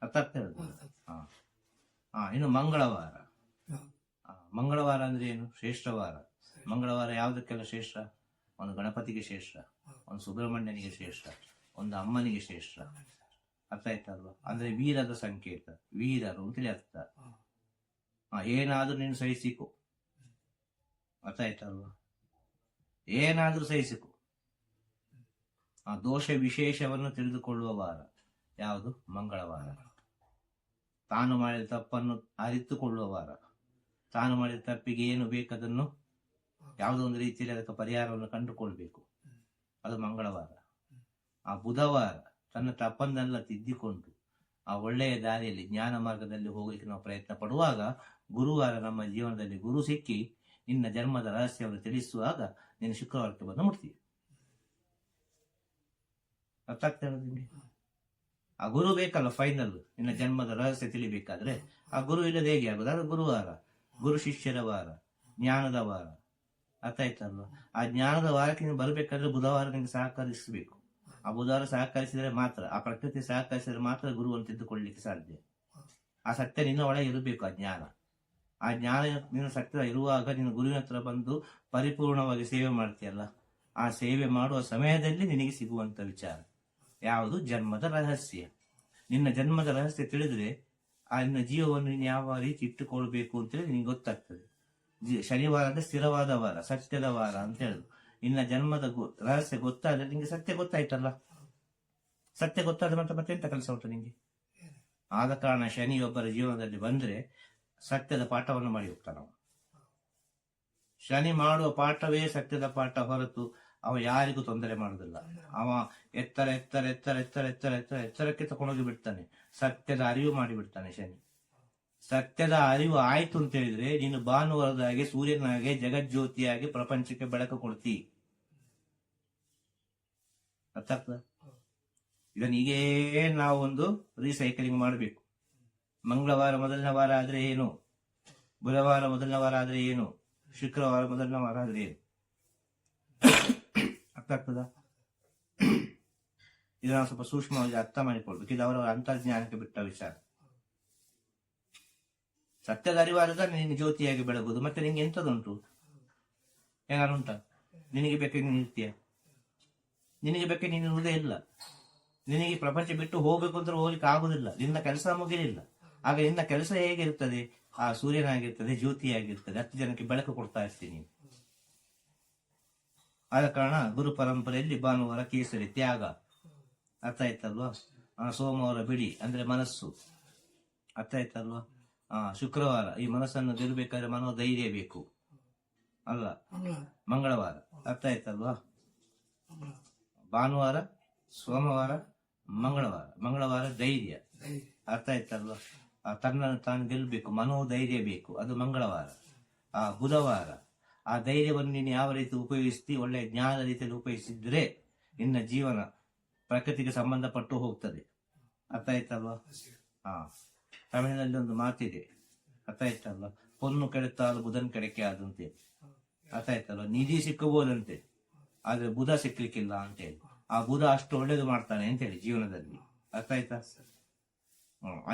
ಅರ್ಥ ಆಗ್ತಾ ಇರೋದು? ಹಾ ಇನ್ನು ಮಂಗಳವಾರ. ಮಂಗಳವಾರ ಅಂದ್ರೆ ಏನು? ಶ್ರೇಷ್ಠ. ವಾರ ಮಂಗಳವಾರ ಯಾವುದಕ್ಕೆಲ್ಲ ಶ್ರೇಷ್ಠ? ಒಂದು ಗಣಪತಿಗೆ ಶ್ರೇಷ್ಠ ಒಂದು ಸುಬ್ರಹ್ಮಣ್ಯನಿಗೆ ಶ್ರೇಷ್ಠ ಒಂದು ಅಮ್ಮನಿಗೆ ಶ್ರೇಷ್ಠ. ಅರ್ಥ ಆಯ್ತಲ್ವಾ? ಅಂದ್ರೆ ವೀರದ ಸಂಕೇತ ವೀರರು ಅಂತೇಳಿ ಅರ್ಥ ಆ, ಏನಾದ್ರೂ ನೀನು ಸಹಿಸಿಕೊ. ಅರ್ಥ ಆಯ್ತಲ್ವಾ? ಏನಾದ್ರೂ ಸಹಿಸಿಕೊ. ಆ ದೋಷ ವಿಶೇಷವನ್ನು ತಿಳಿದುಕೊಳ್ಳುವ ವಾರ. ಯಾವುದು? ಮಂಗಳವಾರ. ತಾನು ಮಾಡಿದ ತಪ್ಪನ್ನು ಅರಿತುಕೊಳ್ಳುವ ವಾರ. ತಾನು ಮಾಡಿದ ತಪ್ಪಿಗೆ ಏನು ಬೇಕದನ್ನು ಯಾವುದೋ ಒಂದು ರೀತಿಯಲ್ಲಿ ಅದಕ್ಕೆ ಪರಿಹಾರವನ್ನು ಕಂಡುಕೊಳ್ಬೇಕು. ಅದು ಮಂಗಳವಾರ. ಆ ಬುಧವಾರ ತನ್ನ ತಪ್ಪನ್ನೆಲ್ಲ ತಿದ್ದಿಕೊಂಡು ಆ ಒಳ್ಳೆಯ ದಾರಿಯಲ್ಲಿ ಜ್ಞಾನ ಮಾರ್ಗದಲ್ಲಿ ಹೋಗಲಿಕ್ಕೆ ನಾವು ಪ್ರಯತ್ನ ಪಡುವಾಗ ಗುರುವಾರ ನಮ್ಮ ಜೀವನದಲ್ಲಿ ಗುರು ಸಿಕ್ಕಿ ನಿನ್ನ ಜನ್ಮದ ರಹಸ್ಯವನ್ನು ತಿಳಿಸುವಾಗ ನೀನು ಶುಕ್ರವಾರಕ್ಕೆ ಬಂದು ಮುಟ್ತೀವಿ ಆ ಗುರು ಬೇಕಲ್ಲ ಫೈನಲ್ ನಿನ್ನ ಜನ್ಮದ ರಹಸ್ಯ ತಿಳಿಬೇಕಾದ್ರೆ ಆ ಗುರು ಇಲ್ಲದೆ ಹೇಗೆ ಆಗುದು? ಅದು ಗುರುವಾರ. ಗುರು ಶಿಷ್ಯರ ವಾರ, ಜ್ಞಾನದ ವಾರ. ಅರ್ಥ ಆಯ್ತಲ್ವ? ಆ ಜ್ಞಾನದ ವಾರಕ್ಕೆ ನೀವು ಬರಬೇಕಾದ್ರೆ ಬುಧವಾರ ನಿಮಗೆ ಸಹಕರಿಸಬೇಕು. ಆ ಬುಧವಾರ ಸಹಕರಿಸಿದರೆ ಮಾತ್ರ, ಆ ಪ್ರಕೃತಿ ಸಹಕರಿಸಿದರೆ ಮಾತ್ರ ಗುರುವನ್ನು ತಿದ್ದುಕೊಳ್ಳಲಿಕ್ಕೆ ಸಾಧ್ಯ. ಆ ಸತ್ಯ ನಿನ್ನ ಒಳಗೆ ಇರಬೇಕು, ಆ ಜ್ಞಾನ. ಆ ಜ್ಞಾನ ನಿನ್ನ ಸತ್ಯ ಇರುವಾಗ ನೀನು ಗುರುವಿನ ಹತ್ರ ಬಂದು ಪರಿಪೂರ್ಣವಾಗಿ ಸೇವೆ ಮಾಡ್ತೀಯಲ್ಲ? ಆ ಸೇವೆ ಮಾಡುವ ಸಮಯದಲ್ಲಿ ನಿನಗೆ ಸಿಗುವಂತ ವಿಚಾರ. ಯಾವುದು? ಜನ್ಮದ ರಹಸ್ಯ. ನಿನ್ನ ಜನ್ಮದ ರಹಸ್ಯ ತಿಳಿದ್ರೆ ನಿನ್ನ ಜೀವವನ್ನು ನೀನು ಯಾವ ರೀತಿ ಇಟ್ಟುಕೊಳ್ಬೇಕು ಅಂತೇಳಿ ನಿಮ್ಗೆ ಗೊತ್ತಾಗ್ತದೆ. ಶನಿವಾರ ಅಂದ್ರೆ ಸ್ಥಿರವಾದ ವಾರ, ಸತ್ಯದ ವಾರ ಅಂತ ಹೇಳುದು. ನಿನ್ನ ಜನ್ಮದ ರಹಸ್ಯ ಗೊತ್ತಾದ್ರೆ ನಿಂಗೆ ಸತ್ಯ ಗೊತ್ತಾಯ್ತಲ್ಲ. ಸತ್ಯ ಗೊತ್ತಾದ ಮತ್ತೆ ಮತ್ತೆ ಎಂತ ಕೆಲಸ ಉಂಟು ನಿಂಗೆ? ಆದ ಕಾರಣ ಶನಿಯೊಬ್ಬರ ಜೀವನದಲ್ಲಿ ಬಂದ್ರೆ ಸತ್ಯದ ಪಾಠವನ್ನು ಮಾಡಿ ಹೋಗ್ತಾನ ಶನಿ ಮಾಡುವ ಪಾಠವೇ ಸತ್ಯದ ಪಾಠ ಹೊರತು ಅವ ಯಾರಿಗೂ ತೊಂದರೆ ಮಾಡುದಿಲ್ಲ. ಅವ ಎತ್ತರ ಎತ್ತರ ಎತ್ತರ ಎತ್ತರ ಎತ್ತರ ಎತ್ತರ, ಎತ್ತರಕ್ಕೆ ತಗೊಂಡೋಗಿ ಬಿಡ್ತಾನೆ. ಸತ್ಯದ ಅರಿವು ಮಾಡಿಬಿಡ್ತಾನೆ ಶನಿ. ಸತ್ಯದ ಅರಿವು ಆಯ್ತು ಅಂತ ಹೇಳಿದ್ರೆ ನೀನು ಭಾನುವಾರದಾಗೆ ಸೂರ್ಯನಾಗೆ ಜಗಜ್ಯೋತಿಯಾಗಿ ಪ್ರಪಂಚಕ್ಕೆ ಬೆಳಕು ಕೊಡ್ತಿ. ಅರ್ಥ ಆಗ್ತದ ಇದನ್ನ ನಾವು ಒಂದು ರೀಸೈಕ್ಲಿಂಗ್ ಮಾಡಬೇಕು. ಮಂಗಳವಾರ ಮೊದಲನೇ ವಾರ ಆದ್ರೆ ಏನು? ಬುಧವಾರ ಮೊದಲನೇ ವಾರ ಆದ್ರೆ ಏನು? ಶುಕ್ರವಾರ ಮೊದಲನೇ ವಾರ ಆದ್ರೆ ಏನು? ಅರ್ಥ ಆಗ್ತದ? ಇದನ್ನ ಸ್ವಲ್ಪ ಸೂಕ್ಷ್ಮವಾಗಿ ಅರ್ಥ ಮಾಡಿಕೊಳ್ಬೇಕು ಇದು ಅವರವರ ಅಂತರ್ಜ್ಞಾನಕ್ಕೆ ಬಿಟ್ಟ ವಿಚಾರ. ಸತ್ಯದ ಅರಿವಾರದ ನೀನು ಜ್ಯೋತಿಯಾಗಿ ಬೆಳಗುದು ಮತ್ತೆ ನಿಂಗೆ ಎಂತದುಂಟು? ಏನಾರು ಉಂಟ ನಿನಗೆ ಬೇಕಾಗಿ ನೀನು ಇರ್ತೀಯ ನಿನಗೆ ಬೇಕಾಗಿ ನೀನು ಇರುವುದೇ ಇಲ್ಲ. ನಿನಗೆ ಪ್ರಪಂಚ ಬಿಟ್ಟು ಹೋಗ್ಬೇಕು ಅಂದ್ರೆ ಹೋಗ್ಲಿಕ್ಕೆ ಆಗುದಿಲ್ಲ. ನಿನ್ನ ಕೆಲಸ ಮುಗಿಲಿಲ್ಲ. ಆಗ ನಿನ್ನ ಕೆಲಸ ಹೇಗಿರ್ತದೆ ಆ ಸೂರ್ಯನಾಗಿರ್ತದೆ, ಜ್ಯೋತಿಯಾಗಿರ್ತದೆ. ಹತ್ತು ಜನಕ್ಕೆ ಬೆಳಕು ಕೊಡ್ತಾ ಇರ್ತೀನಿ. ಆದ ಕಾರಣ ಗುರು ಪರಂಪರೆಯಲ್ಲಿ ಭಾನುವಾರ ಕೇಸರಿ ತ್ಯಾಗ. ಅರ್ಥ ಆಯ್ತಲ್ವಾ? ಆ, ಸೋಮವಾರ ಬಿಡಿ ಅಂದ್ರೆ ಮನಸ್ಸು. ಅರ್ಥ ಆಯ್ತಲ್ವಾ? ಆ ಶುಕ್ರವಾರ ಈ ಮನಸ್ಸನ್ನು ಗೆಲ್ಲಬೇಕಾದ್ರೆ ಮನೋಧೈರ್ಯ ಬೇಕು. ಅಲ್ಲ? ಮಂಗಳವಾರ. ಅರ್ಥ ಆಯ್ತಲ್ವಾ? ಭಾನುವಾರ ಸೋಮವಾರ ಮಂಗಳವಾರ. ಮಂಗಳವಾರ ಧೈರ್ಯ. ಅರ್ಥ ಆಯ್ತಲ್ವಾ? ಆ ತನ್ನನ್ನು ತಾನು ಗೆಲ್ಲಬೇಕು ಮನೋಧೈರ್ಯ ಬೇಕು. ಅದು ಮಂಗಳವಾರ. ಆ ಬುಧವಾರ. ಆ ಧೈರ್ಯವನ್ನು ನೀನು ಯಾವ ರೀತಿ ಉಪಯೋಗಿಸ್ತಿ ಒಳ್ಳೆಯ ಜ್ಞಾನದ ರೀತಿಯಲ್ಲಿ ಉಪಯೋಗಿಸಿದ್ರೆ ನಿನ್ನ ಜೀವನ ಪ್ರಕೃತಿಗೆ ಸಂಬಂಧಪಟ್ಟು ಹೋಗ್ತದೆ. ಅರ್ಥ ಆಯ್ತಲ್ವಾ. ಹಾ. ತಮಿಳಿನಲ್ಲಿ ಒಂದು ಮಾತಿದೆ. ಅರ್ಥ ಆಯ್ತಲ್ವಾ ಪೊನ್ನು ಕೆಡುತ್ತಾಲು ಬುಧನ್ ಕೆಡಕೆ ಆದಂತೆ. ಅರ್ಥ ಆಯ್ತಲ್ವಾ ನಿಧಿ ಸಿಕ್ಕಬಹುದಂತೆ ಆದ್ರೆ ಬುಧ ಸಿಕ್ಲಿಕ್ಕಿಲ್ಲ ಅಂತೇಳಿ. ಆ ಬುಧ ಅಷ್ಟು ಒಳ್ಳೇದು ಮಾಡ್ತಾನೆ ಅಂತೇಳಿ ಜೀವನದಲ್ಲಿ. ಅರ್ಥ ಆಯ್ತಾ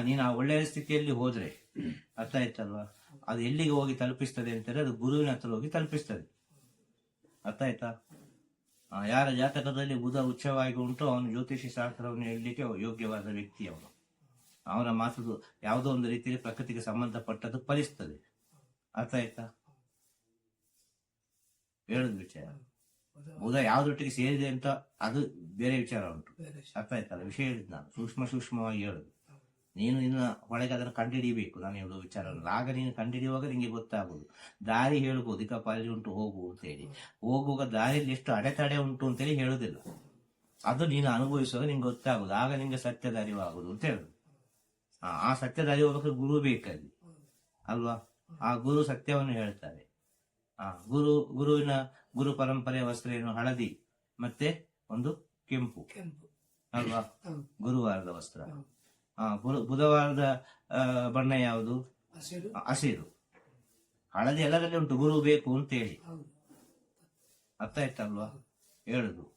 ನೀನು ಆ ಒಳ್ಳೆಯ ಸ್ಥಿತಿಯಲ್ಲಿ ಹೋದ್ರೆ ಅರ್ಥ ಆಯ್ತಲ್ವಾ ಅದು ಎಲ್ಲಿಗೆ ಹೋಗಿ ತಲುಪಿಸ್ತದೆ ಅಂತಾರೆ ಅದು ಗುರುವಿನ ಹತ್ರ ಹೋಗಿ ತಲುಪಿಸ್ತದೆ. ಅರ್ಥ ಆಯ್ತಾ ಯಾರ ಜಾತಕದಲ್ಲಿ ಬುಧ ಉಚ್ಚವಾಗಿ ಉಂಟು ಅವನು ಜ್ಯೋತಿಷಿ ಶಾಸ್ತ್ರವನ್ನು ಹೇಳಲಿಕ್ಕೆ ಯೋಗ್ಯವಾದ ವ್ಯಕ್ತಿ ಅವನು. ಅವನ ಮಾತು ಯಾವುದೋ ಒಂದು ರೀತಿಯಲ್ಲಿ ಪ್ರಕೃತಿಗೆ ಸಂಬಂಧಪಟ್ಟದ್ದು ಫಲಿಸ್ತದೆ. ಅರ್ಥ ಆಯ್ತಾ ಹೇಳುದು ವಿಚಾರ. ಬುಧ- ಯಾವ್ದೊಟ್ಟಿಗೆ ಸೇರಿದೆ ಅಂತ ಅದು ಬೇರೆ ವಿಚಾರ ಉಂಟು. ಅರ್ಥ ಆಯ್ತಲ್ಲ ವಿಷಯ ಹೇಳಿದ್ ನಾನು. ಸೂಕ್ಷ್ಮ ಸೂಕ್ಷ್ಮವಾಗಿ ಹೇಳುದು. ನೀನು ನಿನ್ನ ಒಳಗೆ ಅದನ್ನು ಕಂಡುಹಿಡಿಯಬೇಕು ನಾನು ಹೇಳುವ ವಿಚಾರ ಆಗ ನೀನು ಕಂಡುಹಿಡಿಯುವಾಗ ನಿಮಗೆ ಗೊತ್ತಾಗುದು ದಾರಿ ಹೇಳ್ಬೋದು. ಇಕ ಅಲ್ಲಿ ಉಂಟು ಹೋಗು ಅಂತ ಹೇಳಿ ಹೋಗುವಾಗ ದಾರಿಯಲ್ಲಿ ಎಷ್ಟು ಅಡೆತಡೆ ಉಂಟು ಅಂತೇಳಿ ಹೇಳುದಿಲ್ಲ ಅದು ನೀನು ಅನುಭವಿಸುವಾಗ ನಿಂಗೆ ಗೊತ್ತಾಗುದು ಆಗ ನಿಂಗೆ ಸತ್ಯದ ಅರಿವಾಗುದು ಅಂತ ಹೇಳುದು. ಆ, ಆ ಸತ್ಯದ ಅರಿವಾಗಕ್ಕೆ ಗುರು ಬೇಕಲ್ಲಿ. ಅಲ್ವಾ? ಆ ಗುರು ಸತ್ಯವನ್ನು ಹೇಳ್ತಾರೆ. ಆ ಗುರು ಗುರುವಿನ ಗುರು ಪರಂಪರೆಯ ವಸ್ತ್ರ ಏನು? ಹಳದಿ. ಮತ್ತೆ ಒಂದು ಕೆಂಪು. ಕೆಂಪು. ಅಲ್ವಾ? ಗುರುವಾರದ ವಸ್ತ್ರ. ಬುಧವಾರದ ಬಣ್ಣ ಯಾವುದು? ಹಸಿರು. ಹಳದಿ ಎಲ್ಲರಲ್ಲಿ ಉಂಟು ಗುರು ಬೇಕು ಅಂತ ಹೇಳಿ ಅರ್ಥ ಆಯ್ತಲ್ವಾ ಹೇಳುದು.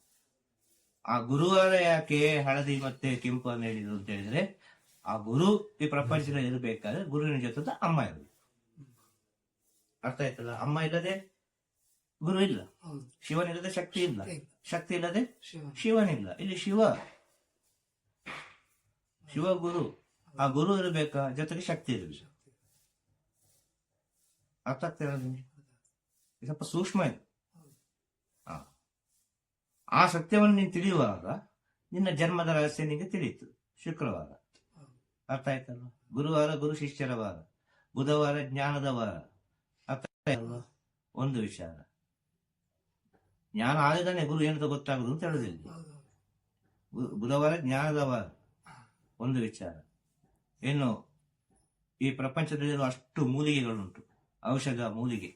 ಆ ಗುರುವಾರ ಯಾಕೆ ಹಳದಿ ಮತ್ತೆ ಕೆಂಪು ಅಂತ ಹೇಳಿದ್ರು ಅಂತ ಹೇಳಿದ್ರೆ ಆ ಗುರು ಈ ಪ್ರಪಂಚದಲ್ಲಿ ಇರಬೇಕಾದ್ರೆ ಗುರುವಿನ ಜೊತೆ ಅಮ್ಮ ಇರಬೇಕು. ಅರ್ಥ ಆಯ್ತಲ್ಲ ಅಮ್ಮ ಇಲ್ಲದೆ ಗುರು ಇಲ್ಲ. ಶಿವನಿಲ್ಲದೆ ಶಕ್ತಿ ಇಲ್ಲ. ಶಕ್ತಿ ಇಲ್ಲದೆ ಶಿವ. ಶಿವನಿಲ್ಲ. ಇಲ್ಲಿ ಶಿವ. ಶಿವ ಗುರು, ಆ ಗುರು ಇರಬೇಕಾ? ಜೊತೆಗೆ ಶಕ್ತಿ ಇರಬೇಕು. ಅರ್ಥ ಆಗ್ತಾ ನಿಮ್ಗೆ? ಇದು ಸ್ವಲ್ಪ ಸೂಕ್ಷ್ಮ ಇದೆ. ಆ. ಸತ್ಯವನ್ನು ನೀನು ತಿಳಿಯುವಾಗ ನಿನ್ನ ಜನ್ಮದ ರಹಸ್ಯ ನಿಮಗೆ ತಿಳಿಯಿತು ಶುಕ್ರವಾರ. ಅರ್ಥ ಆಯ್ತಲ್ಲ ಗುರುವಾರ ಗುರು ಶಿಷ್ಯರ ವಾರ. ಬುಧವಾರ ಜ್ಞಾನದ ವಾರ. ಅರ್ಥ ಆಯ್ತಲ್ವಾ? ಒಂದು ವಿಚಾರ. ಜ್ಞಾನ ಆಗದಾನೆ ಗುರು ಏನಂತ ಗೊತ್ತಾಗುದು ಅಂತ ಹೇಳುದಿಲ್ಲ. ಬುಧವಾರ ಜ್ಞಾನದ ವಾರ. ಒಂದು ವಿಚಾರ. ಏನು ಈ ಪ್ರಪಂಚದಲ್ಲಿರುವ ಅಷ್ಟು ಮೂಲಿಗೆಗಳುಂಟು. ಔಷಧ ಮೂಲಿಗೆ.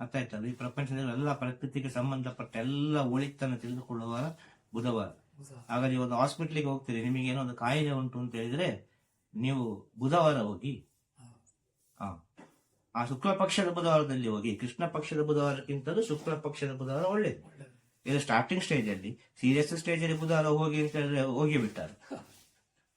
ಅರ್ಥಾಯ್ತಲ್ಲ? ಈ ಪ್ರಪಂಚದಲ್ಲಿ ಎಲ್ಲ ಪ್ರಕೃತಿಗೆ ಸಂಬಂಧಪಟ್ಟ ಎಲ್ಲ ಒಳಿತನ್ನು ತಿಳಿದುಕೊಳ್ಳುವ ಬುಧವಾರ. ಆಗ ನೀವು ಒಂದು ಹಾಸ್ಪಿಟ್ಲಿಗೆ ಹೋಗ್ತೀರಿ. ನಿಮಗೆ ಏನೋ ಒಂದು ಕಾಯಿಲೆ ಉಂಟು ಅಂತ ಹೇಳಿದ್ರೆ ನೀವು ಬುಧವಾರ ಹೋಗಿ ಹಾ ಆ ಶುಕ್ಲ ಪಕ್ಷದ ಬುಧವಾರದಲ್ಲಿ ಹೋಗಿ ಕೃಷ್ಣ ಪಕ್ಷದ ಬುಧವಾರಕ್ಕಿಂತಲೂ ಶುಕ್ಲ ಪಕ್ಷದ ಬುಧವಾರ ಒಳ್ಳೆದು. ಇದು ಸ್ಟಾರ್ಟಿಂಗ್ ಸ್ಟೇಜ್ ಅಲ್ಲಿ ಸೀರಿಯಸ್ ಸ್ಟೇಜ್ ಅಲ್ಲಿ ಬುಧವಾರ ಹೋಗಿ ಅಂತ ಹೇಳಿದ್ರೆ ಹೋಗಿ ಬಿಟ್ಟಾರೆ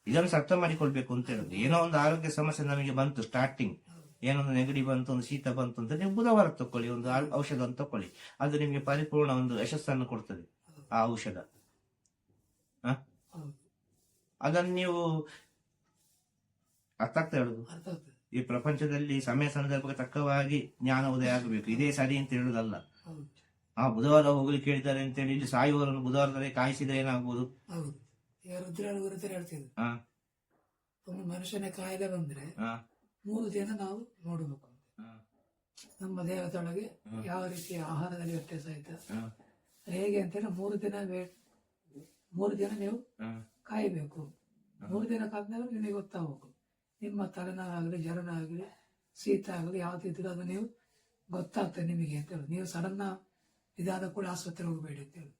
ಇದನ್ನು ಅರ್ಥ ಮಾಡಿಕೊಳ್ಬೇಕು ಅಂತ ಹೇಳುದು. ಏನೋ ಒಂದು ಆರೋಗ್ಯ ಸಮಸ್ಯೆ ನಮಗೆ ಬಂತು ಸ್ಟಾರ್ಟಿಂಗ್ ಏನೋ ಒಂದು ನೆಗಡಿ ಬಂತು ಒಂದು ಶೀತ ಬಂತು ಅಂತ ನೀವು ಬುಧವಾರ ತಕೊಳ್ಳಿ ಒಂದು ಔಷಧ ಔಷಧವನ್ನು ತಕೊಳ್ಳಿ. ಅದು ನಿಮಗೆ ಪರಿಪೂರ್ಣ ಒಂದು ಯಶಸ್ಸನ್ನು ಕೊಡ್ತದೆ ಆ ಔಷಧ. ಅದನ್ನು ನೀವು ಅರ್ಥ ಆಗ್ತಾ ಹೇಳುದು? ಈ ಪ್ರಪಂಚದಲ್ಲಿ ಸಮಯ ಸಂದರ್ಭಕ್ಕೆ ತಕ್ಕವಾಗಿ ಜ್ಞಾನ ಉದಯ ಆಗಬೇಕು. ಇದೇ ಸರಿ ಅಂತ ಹೇಳುದಲ್ಲ. ಆ ಬುಧವಾರ ಹೋಗ್ಲಿಕ್ಕೆ ಹೇಳಿದ್ದಾರೆ ಅಂತ ಹೇಳಿ ಇಲ್ಲಿ ಸಾಯುವವರನ್ನು ಬುಧವಾರದಲ್ಲಿ ಕಾಯಿಸಿದ್ರೆ ಏನಾಗ್ಬೋದು? ರುದ್ರಾಳ ಗುರುತರ ಹೇಳ್ತಿದ್ರು. ಒಂದು ಮನುಷ್ಯನ ಕಾಯಿಲೆ ಬಂದ್ರೆ ಮೂರು ದಿನ ನಾವು ನೋಡಬೇಕು ನಮ್ಮ ದೇಹದೊಳಗೆ ಯಾವ ರೀತಿಯ ಆಹಾರದಲ್ಲಿ ವ್ಯತ್ಯಾಸ ಆಯ್ತು ಹೇಗೆ ಅಂತೇಳಿ ಮೂರು ದಿನ ವೇಟ್ ಮೂರು ದಿನ ನೀವು ಕಾಯಬೇಕು. ಮೂರು ದಿನ ಕಾದ್ಮೇಲೆ ನಿಮಗೆ ಗೊತ್ತಾಗಬೇಕು ನಿಮ್ಮ ತಲೆನೋವಾಗಲಿ ಜ್ವರನ ಆಗಲಿ ಶೀತ ಆಗಲಿ ಯಾವ್ದಿದ್ರು ಅದು ನೀವು ಗೊತ್ತಾಗ್ತದೆ ನಿಮಗೆ ಅಂತ ಹೇಳಿ. ನೀವು ಸಡನ್ನ ಇದಾದ ಕೂಡ ಆಸ್ಪತ್ರೆ ಹೋಗಬೇಡಿ ಅಂತ ಹೇಳಿ.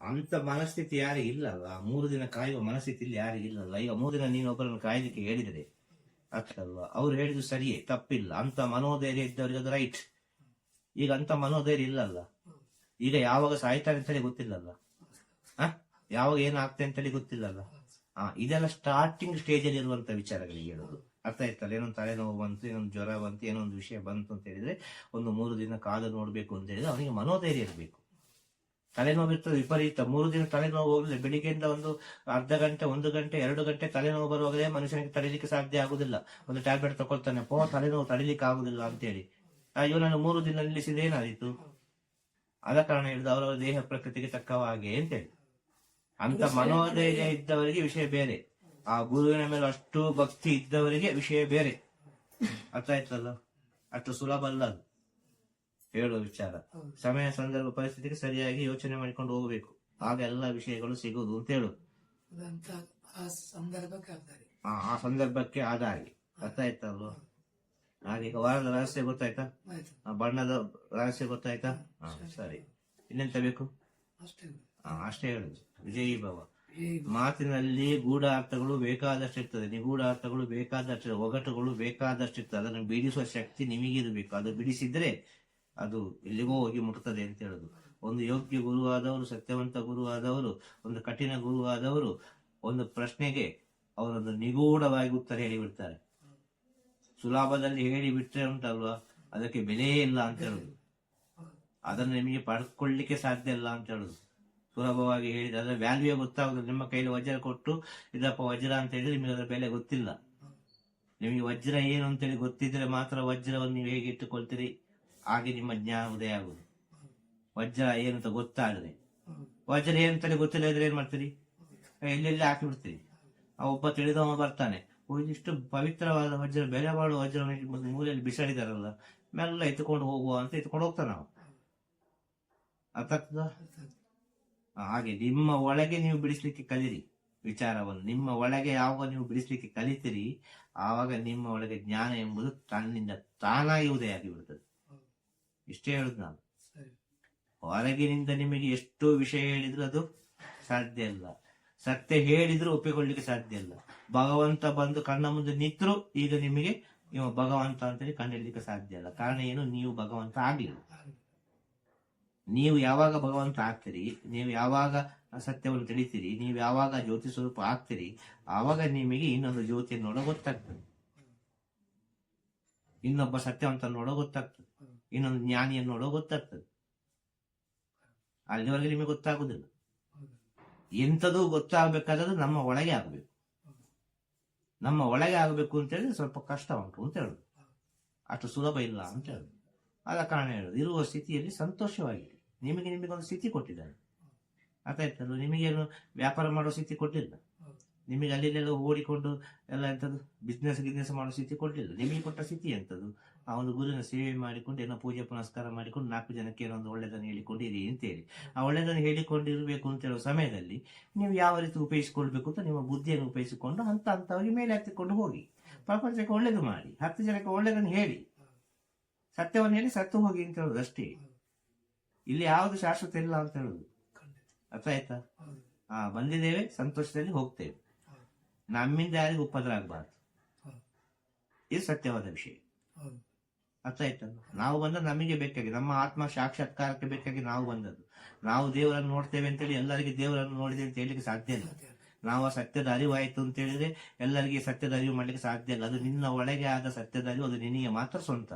ಅಂತ ಮನಸ್ಥಿತಿ ಯಾರಿಗೆ ಇಲ್ಲಲ್ಲ ಮೂರು ದಿನ ಕಾಯುವ ಮನಸ್ಥಿತಿ ಇಲ್ಲಿ ಯಾರಿಗೆ ಇಲ್ಲಲ್ಲ ಈಗ ಮೂರು ದಿನ ನೀನು ಒಬ್ಬರನ್ನು ಕಾಯ್ಲಿಕ್ಕೆ ಹೇಳಿದರೆ ಅಷ್ಟಲ್ವ ಅವ್ರು ಹೇಳಿದ್ರು ಸರಿಯೇ, ತಪ್ಪಿಲ್ಲ. ಅಂತ ಮನೋಧೈರ್ಯ ಇದ್ದವ್ರಿಗೆ ಅದು ರೈಟ್ ಈಗ ಅಂತ ಮನೋಧೈರ್ಯ ಇಲ್ಲಲ್ಲ? ಈಗ ಯಾವಾಗ ಸಾಯ್ತಾರೆ ಅಂತೇಳಿ ಗೊತ್ತಿಲ್ಲಲ್ಲ? ಹ? ಯಾವಾಗ ಏನಾಗ್ತದೆ ಅಂತೇಳಿ ಗೊತ್ತಿಲ್ಲಲ್ಲ? ಹ ಇದೆಲ್ಲ ಸ್ಟಾರ್ಟಿಂಗ್ ಸ್ಟೇಜ್ ಅಲ್ಲಿ ಇರುವಂತ ವಿಚಾರಗಳಿಗೆ ಹೇಳೋದು. ಅರ್ಥ ಆಯ್ತಲ್ಲ? ಏನೊಂದು ತಲೆನೋವು ಬಂತು, ಏನೊಂದು ಜ್ವರ ಬಂತು ಏನೋ ಒಂದು ವಿಷಯ ಬಂತು ಅಂತ ಹೇಳಿದ್ರೆ ಒಂದು ಮೂರು ದಿನ ಕಾದು ನೋಡ್ಬೇಕು ಅಂತ ಹೇಳಿದ್ರೆ ಅವನಿಗೆ ಮನೋಧೈರ್ಯ ಇರಬೇಕು. ತಲೆನೋವು ಇರ್ತದೆ ವಿಪರೀತ. ಮೂರು ದಿನ ತಲೆನೋವು ಹೋಗಲಿ ಬೆಳಿಗ್ಗೆಯಿಂದ ಒಂದು ಅರ್ಧ ಗಂಟೆ ಒಂದು ಗಂಟೆ ಎರಡು ಗಂಟೆ ತಲೆನೋವು ಬರುವಾಗಲೇ ಮನುಷ್ಯನಿಗೆ ತಡಿಲಿಕ್ಕೆ ಸಾಧ್ಯ ಆಗುದಿಲ್ಲ. ಒಂದು ಟ್ಯಾಬ್ಲೆಟ್ ತಗೊಳ್ತಾನೆ ಪೋ ತಲೆನೋವು ತಡಿಲಿಕ್ಕೆ ಆಗುದಿಲ್ಲ ಅಂತೇಳಿ. ಅಯ್ಯೋ ನಾನು ಮೂರು ದಿನ ನಿಲ್ಲಿಸಿದ ಏನಾದೀತು ಆದ ಕಾರಣ ಹೇಳಿದ ಅವರವರ ದೇಹ ಪ್ರಕೃತಿಗೆ ತಕ್ಕವ ಹಾಗೆ ಅಂತೇಳಿ. ಅಂತ ಮನೋಧೈರ್ಯ ಇದ್ದವರಿಗೆ ವಿಷಯ ಬೇರೆ. ಆ ಗುರುವಿನ ಮೇಲೆ ಅಷ್ಟು ಭಕ್ತಿ ಇದ್ದವರಿಗೆ ವಿಷಯ ಬೇರೆ. ಅರ್ಥ ಆಯ್ತಲ್ಲ? ಅಷ್ಟು ಸುಲಭ ಅಲ್ಲ ಅದು. ಹೇಳುವ ವಿಚಾರ. ಸಮಯ ಸಂದರ್ಭ ಪರಿಸ್ಥಿತಿಗೆ ಸರಿಯಾಗಿ ಯೋಚನೆ ಮಾಡಿಕೊಂಡು ಹೋಗಬೇಕು. ಆಗ ಎಲ್ಲ ವಿಷಯಗಳು ಸಿಗುವುದು ಅಂತ ಹೇಳು. ಅದಂತ ಆ ಸಂದರ್ಭಕ್ಕೆ ಆದಾಗಿ ಆ ಆ ಸಂದರ್ಭಕ್ಕೆ ಆದ ಹಾಗೆ ಅರ್ಥ ಆಯ್ತಲ್ವ ಹಾಗೆ ಈಗ ವಾರದ ರಹಸ್ಯ ಗೊತ್ತಾಯ್ತಾ? ಆಯ್ತು. ಆ ಬಣ್ಣದ ರಹಸ್ಯ ಗೊತ್ತಾಯ್ತಾ? ಹಾ ಸರಿ. ಇನ್ನೆಂತ ಬೇಕು? ಅಷ್ಟೇ ಹಾ ಅಷ್ಟೇ ಹೇಳುದು ವಿಜಯೀ ಭವ. ಮಾತಿನಲ್ಲಿ ಮಾತಿನಲ್ಲಿ ಗೂಢಾರ್ಥಗಳು ಬೇಕಾದಷ್ಟು ಇರ್ತದೆ. ನಿಗೂಢಾರ್ಥಗಳು ಬೇಕಾದಷ್ಟು ಒಗಟುಗಳು ಬೇಕಾದಷ್ಟು ಇರ್ತದೆ. ಅದನ್ನು ಬಿಡಿಸುವ ಶಕ್ತಿ ನಿಮಗಿರಬೇಕು. ಅದು ಬಿಡಿಸಿದ್ರೆ ಅದು ಎಲ್ಲಿಗೋ ಹೋಗಿ ಮುಟ್ತದೆ ಅಂತ ಹೇಳುದು. ಒಂದು ಯೋಗ್ಯ ಗುರುವಾದವರು ಸತ್ಯವಂತ ಗುರುವಾದವರು ಒಂದು ಕಠಿಣ ಗುರುವಾದವರು ಒಂದು ಪ್ರಶ್ನೆಗೆ ಅವರೊಂದು ನಿಗೂಢವಾಗಿ ಉತ್ತರ ಹೇಳಿಬಿಡ್ತಾರೆ. ಸುಲಭದಲ್ಲಿ ಹೇಳಿ ಬಿಟ್ಟರೆ ಉಂಟಲ್ವಾ? ಅದಕ್ಕೆ ಬೆಲೆಯೇ ಇಲ್ಲ ಅಂತ ಹೇಳುದು. ಅದನ್ನು ನಿಮಗೆ ಪಡ್ಕೊಳ್ಳಿಕ್ಕೆ ಸಾಧ್ಯ ಇಲ್ಲ ಅಂತ ಹೇಳುದು. ಸುಲಭವಾಗಿ ಹೇಳಿದ ಅದರ ವ್ಯಾಲ್ಯೂ ಗೊತ್ತಾಗುದಿಲ್ಲ. ನಿಮ್ಮ ಕೈಲಿ ವಜ್ರ ಕೊಟ್ಟು ಇದಪ್ಪ ವಜ್ರ ಅಂತ ಹೇಳಿದ್ರೆ ನಿಮಗೆ ಅದರ ಬೆಲೆ ಗೊತ್ತಿಲ್ಲ. ನಿಮಗೆ ವಜ್ರ ಏನು ಅಂತೇಳಿ ಗೊತ್ತಿದ್ರೆ ಮಾತ್ರ ವಜ್ರವನ್ನು ನೀವು ಹೇಗೆ ಇಟ್ಟುಕೊಳ್ತೀರಿ? ಹಾಗೆ ನಿಮ್ಮ ಜ್ಞಾನ ಉದಯ ಆಗುದು ವಜ್ರ ಏನು ಅಂತ ಗೊತ್ತಾಗದೆ. ವಜ್ರ ಏನಂತಾನೆ ಗೊತ್ತಿಲ್ಲ ಇದ್ರೆ ಏನ್ ಮಾಡ್ತೀರಿ? ಎಲ್ಲೆಲ್ಲಿ ಹಾಕಿ ಬಿಡ್ತೀರಿ. ಆ ಒಬ್ಬ ತಿಳಿದವ ಬರ್ತಾನೆ. ಇಷ್ಟು ಪವಿತ್ರವಾದ ವಜ್ರ ಬೆಲೆ ಬಾಳುವ ವಜ್ರ ಮೂಲೆಯಲ್ಲಿ ಬಿಸಾಡಿದಾರಲ್ಲ ಮೆಲ್ಲ ಎತ್ಕೊಂಡು ಹೋಗುವ ಅಂತ ಎತ್ಕೊಂಡು ಹೋಗ್ತಾನೆ ನಾವು ಅರ್ಥ ಆಗ್ತದಾ? ಹಾಗೆ ನಿಮ್ಮ ಒಳಗೆ ನೀವು ಬಿಡಿಸ್ಲಿಕ್ಕೆ ಕಲೀರಿ ವಿಚಾರವನ್ನು. ನಿಮ್ಮ ಒಳಗೆ ಯಾವಾಗ ನೀವು ಬಿಡಿಸ್ಲಿಕ್ಕೆ ಕಲಿತೀರಿ ಆವಾಗ ನಿಮ್ಮ ಒಳಗೆ ಜ್ಞಾನ ಎಂಬುದು ತನ್ನಿಂದ ತಾನಾಗಿ ಉದಯ ಆಗಿ ಬಿಡುತ್ತದೆ ಇಷ್ಟೇ ಹೇಳುದು ನಾನು. ಹೊರಗಿನಿಂದ ನಿಮಗೆ ಎಷ್ಟು ವಿಷಯ ಹೇಳಿದ್ರು ಅದು ಸಾಧ್ಯ ಇಲ್ಲ. ಸತ್ಯ ಹೇಳಿದ್ರು ಒಪ್ಪಿಕೊಳ್ಳಿಕ್ಕೆ ಸಾಧ್ಯ ಇಲ್ಲ. ಭಗವಂತ ಬಂದು ಕಣ್ಣ ಮುಂದೆ ನಿಂತರು ಈಗ ನಿಮಗೆ ನೀವು ಭಗವಂತ ಅಂತೇಳಿ ಕಂಡಿಡ್ಲಿಕ್ಕೆ ಸಾಧ್ಯ ಇಲ್ಲ. ಕಾರಣ ಏನು? ನೀವು ಭಗವಂತ ಆಗ್ಲಿಲ್ಲ. ನೀವು ಯಾವಾಗ ಭಗವಂತ ಆಗ್ತೀರಿ? ನೀವು ಯಾವಾಗ ಸತ್ಯವನ್ನು ತಿಳಿತೀರಿ? ನೀವು ಯಾವಾಗ ಜ್ಯೋತಿ ಸ್ವರೂಪ ಆಗ್ತೀರಿ? ಆವಾಗ ನಿಮಗೆ ಇನ್ನೊಂದು ಜ್ಯೋತಿಯನ್ನು ನೋಡೋ ಗೊತ್ತಾಗ್ತದೆ. ಇನ್ನೊಬ್ಬ ಸತ್ಯವಂತ ನೋಡೋ ಗೊತ್ತಾಗ್ತದೆ. ಇನ್ನೊಂದು ಜ್ಞಾನಿಯನ್ನು ನೋಡೋ ಗೊತ್ತಾಗ್ತದೆ. ಅಲ್ಲಿವರೆಗೆ ನಿಮಗೆ ಗೊತ್ತಾಗುದಿಲ್ಲ. ಎಂಥದ್ದು ಗೊತ್ತಾಗಬೇಕಾದ್ರೆ ನಮ್ಮ ಒಳಗೆ ಆಗಬೇಕು. ನಮ್ಮ ಒಳಗೆ ಆಗಬೇಕು ಅಂತ ಹೇಳಿದ್ರೆ ಸ್ವಲ್ಪ ಕಷ್ಟ ಉಂಟು ಅಂತ ಹೇಳುದು. ಅಷ್ಟು ಸುಲಭ ಇಲ್ಲ ಅಂತ ಹೇಳುದು. ಆದ ಕಾರಣ ಹೇಳುದು, ಇರುವ ಸ್ಥಿತಿಯಲ್ಲಿ ಸಂತೋಷವಾಗಿದೆ ನಿಮಗೆ ನಿಮಗೊಂದು ಸ್ಥಿತಿ ಕೊಟ್ಟಿದ್ದಾರೆ ಅರ್ಥ ಅರ್ಥಾಯ್ತಲ್ಲ ನಿಮಗೇನು ವ್ಯಾಪಾರ ಮಾಡೋ ಸ್ಥಿತಿ ಕೊಟ್ಟಿಲ್ಲ? ನಿಮಗೆ ಅಲ್ಲಿಲ್ಲೆಲ್ಲ ಓಡಿಕೊಂಡು ಎಲ್ಲ ಎಂಥದ್ದು ಬಿಸ್ನೆಸ್ ಗಿಸ್ನೆಸ್ ಮಾಡೋ ಸ್ಥಿತಿ ಕೊಟ್ಟಿಲ್ಲ. ನಿಮಗೆ ಕೊಟ್ಟ ಸ್ಥಿತಿ ಎಂಥದ್ದು? ಆ ಒಂದು ಗುರುವಿನ ಸೇವೆ ಮಾಡಿಕೊಂಡು, ಏನೋ ಪೂಜೆ, ಪುನಸ್ಕಾರ ಮಾಡಿಕೊಂಡು ನಾಲ್ಕು ಜನಕ್ಕೆ ಏನೋ ಒಂದು ಒಳ್ಳೆದನ್ನು ಹೇಳಿಕೊಂಡಿರಿ ಅಂತೇಳಿ. ಆ ಒಳ್ಳೆಯದನ್ನು ಹೇಳಿಕೊಂಡಿರಬೇಕು ಅಂತ ಸಮಯದಲ್ಲಿ ನೀವು ಯಾವ ರೀತಿ ಉಪಯೋಗಿಸಿಕೊಳ್ಬೇಕು ಅಂತ ನಿಮ್ಮ ಬುದ್ಧಿಯನ್ನು ಉಪಯೋಗಿಸಿಕೊಂಡು ಹಂತ ಹಂತವಾಗಿ ಮೇಲೆ ಹತ್ತಿಕೊಂಡು ಹೋಗಿ. ಪ್ರಪಂಚಕ್ಕೆ ಒಳ್ಳೇದು ಮಾಡಿ. ಹತ್ತು ಜನಕ್ಕೆ ಒಳ್ಳೆಯದನ್ನು ಹೇಳಿ. ಸತ್ಯವನ್ನು ಹೇಳಿ ಸತ್ತು ಹೋಗಿ ಅಂತ ಹೇಳೋದು ಅಷ್ಟೇ. ಇಲ್ಲಿ ಯಾವುದು ಶಾಶ್ವತ ಇಲ್ಲ ಅಂತ ಹೇಳುದು ಅರ್ಥ ಆಯ್ತಾ? ಹಾ ಬಂದಿದ್ದೇವೆ, ಸಂತೋಷದಲ್ಲಿ ಹೋಗ್ತೇವೆ. ನಮ್ಮಿಂದ ಯಾರಿಗೂ ಉಪದ್ರ ಆಗಬಾರ್ದು. ಇದು ಸತ್ಯವಾದ ವಿಷಯ. ಅರ್ಥ ಆಯ್ತಲ್ಲ ನಾವು ಬಂದ ನಮಗೆ ಬೇಕಾಗಿ, ನಮ್ಮ ಆತ್ಮ ಸಾಕ್ಷಾತ್ಕಾರಕ್ಕೆ ಬೇಕಾಗಿ ನಾವು ಬಂದದ್ದು. ನಾವು ದೇವರನ್ನು ನೋಡ್ತೇವೆ ಅಂತೇಳಿ ಎಲ್ಲರಿಗೆ ದೇವರನ್ನು ನೋಡಿದೆ ಅಂತ ಹೇಳಲಿಕ್ಕೆ ಸಾಧ್ಯ ಇಲ್ಲ. ನಾವು ಆ ಸತ್ಯದ ಅರಿವಾಯಿತು ಅಂತ ಹೇಳಿದ್ರೆ ಎಲ್ಲರಿಗೆ ಸತ್ಯದ ಅರಿವು ಮಾಡ್ಲಿಕ್ಕೆ ಸಾಧ್ಯ ಇಲ್ಲ. ಅದು ನಿನ್ನ ಒಳಗೆ ಆದ ಸತ್ಯದ ಅರಿವು, ಅದು ನಿನಗೆ ಮಾತ್ರ ಸ್ವಂತ.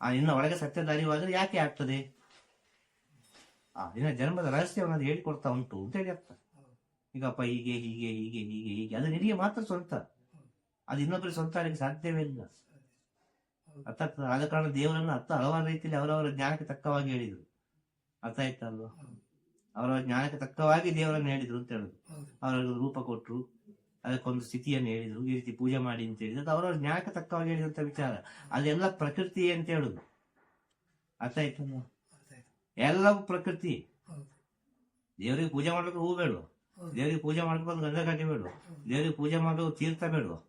ಆ ನಿನ್ನ ಒಳಗೆ ಸತ್ಯದ ಅರಿವಾದ್ರೆ ಯಾಕೆ ಆಗ್ತದೆ? ಆ ನಿನ್ನ ಜನ್ಮದ ರಹಸ್ಯವನ್ನು ಅದು ಹೇಳಿಕೊಡ್ತಾ ಉಂಟು ಅಂತ ಹೇಳಿ ಅರ್ಥ. ಈಗಪ್ಪ ಹೀಗೆ ಹೀಗೆ ಹೀಗೆ ಹೀಗೆ ಹೀಗೆ, ಅದು ನಿನಗೆ ಮಾತ್ರ ಸ್ವಂತ. ಅದು ಇನ್ನೊಬ್ಬರಿಗೆ ಸ್ವಂತ ಆಗಲಿಕ್ಕೆ ಸಾಧ್ಯವೇ ಇಲ್ಲ. ಅರ್ಥ ಆಗ್ತದೆ? ಆದ ಕಾರಣ ದೇವರನ್ನು ಅರ್ಥ ಹಲವಾರು ರೀತಿಯಲ್ಲಿ ಅವರವರ ಜ್ಞಾನಕ್ಕೆ ತಕ್ಕವಾಗಿ ಹೇಳಿದ್ರು. ಅರ್ಥ ಆಯ್ತಲ್ವ ಅವರವರ ಜ್ಞಾನಕ್ಕೆ ತಕ್ಕವಾಗಿ ದೇವರನ್ನು ಹೇಳಿದ್ರು ಅಂತ ಹೇಳುದು. ಅವರವ್ರಿಗೆ ರೂಪ ಕೊಟ್ಟರು ಅದಕ್ಕೊಂದು ಸ್ಥಿತಿಯನ್ನು ಹೇಳಿದ್ರು ಈ ರೀತಿ ಪೂಜೆ ಮಾಡಿ ಅಂತ ಹೇಳಿದ್ರು. ಅದು ಅವರವರ ಜ್ಞಾನಕ್ಕೆ ತಕ್ಕವಾಗಿ ಹೇಳಿದಂತ ವಿಚಾರ. ಅದೆಲ್ಲ ಪ್ರಕೃತಿ ಅಂತ ಹೇಳುದು. ಅರ್ಥ ಆಯ್ತಲ್ವಾ ಎಲ್ಲವೂ ಪ್ರಕೃತಿ. ದೇವರಿಗೆ ಪೂಜೆ ಮಾಡ್ಲಿಕ್ಕೆ ಹೂ ಬೇಡ ದೇವರಿಗೆ ಪೂಜೆ ಮಾಡ್ಲಿಕ್ಕೆ ಒಂದು ಗಂಧ ಬೇಡ ದೇವರಿಗೆ ಪೂಜೆ ಮಾಡಬೇಕು ತೀರ್ಥ ಬೇಡ ಹೌದು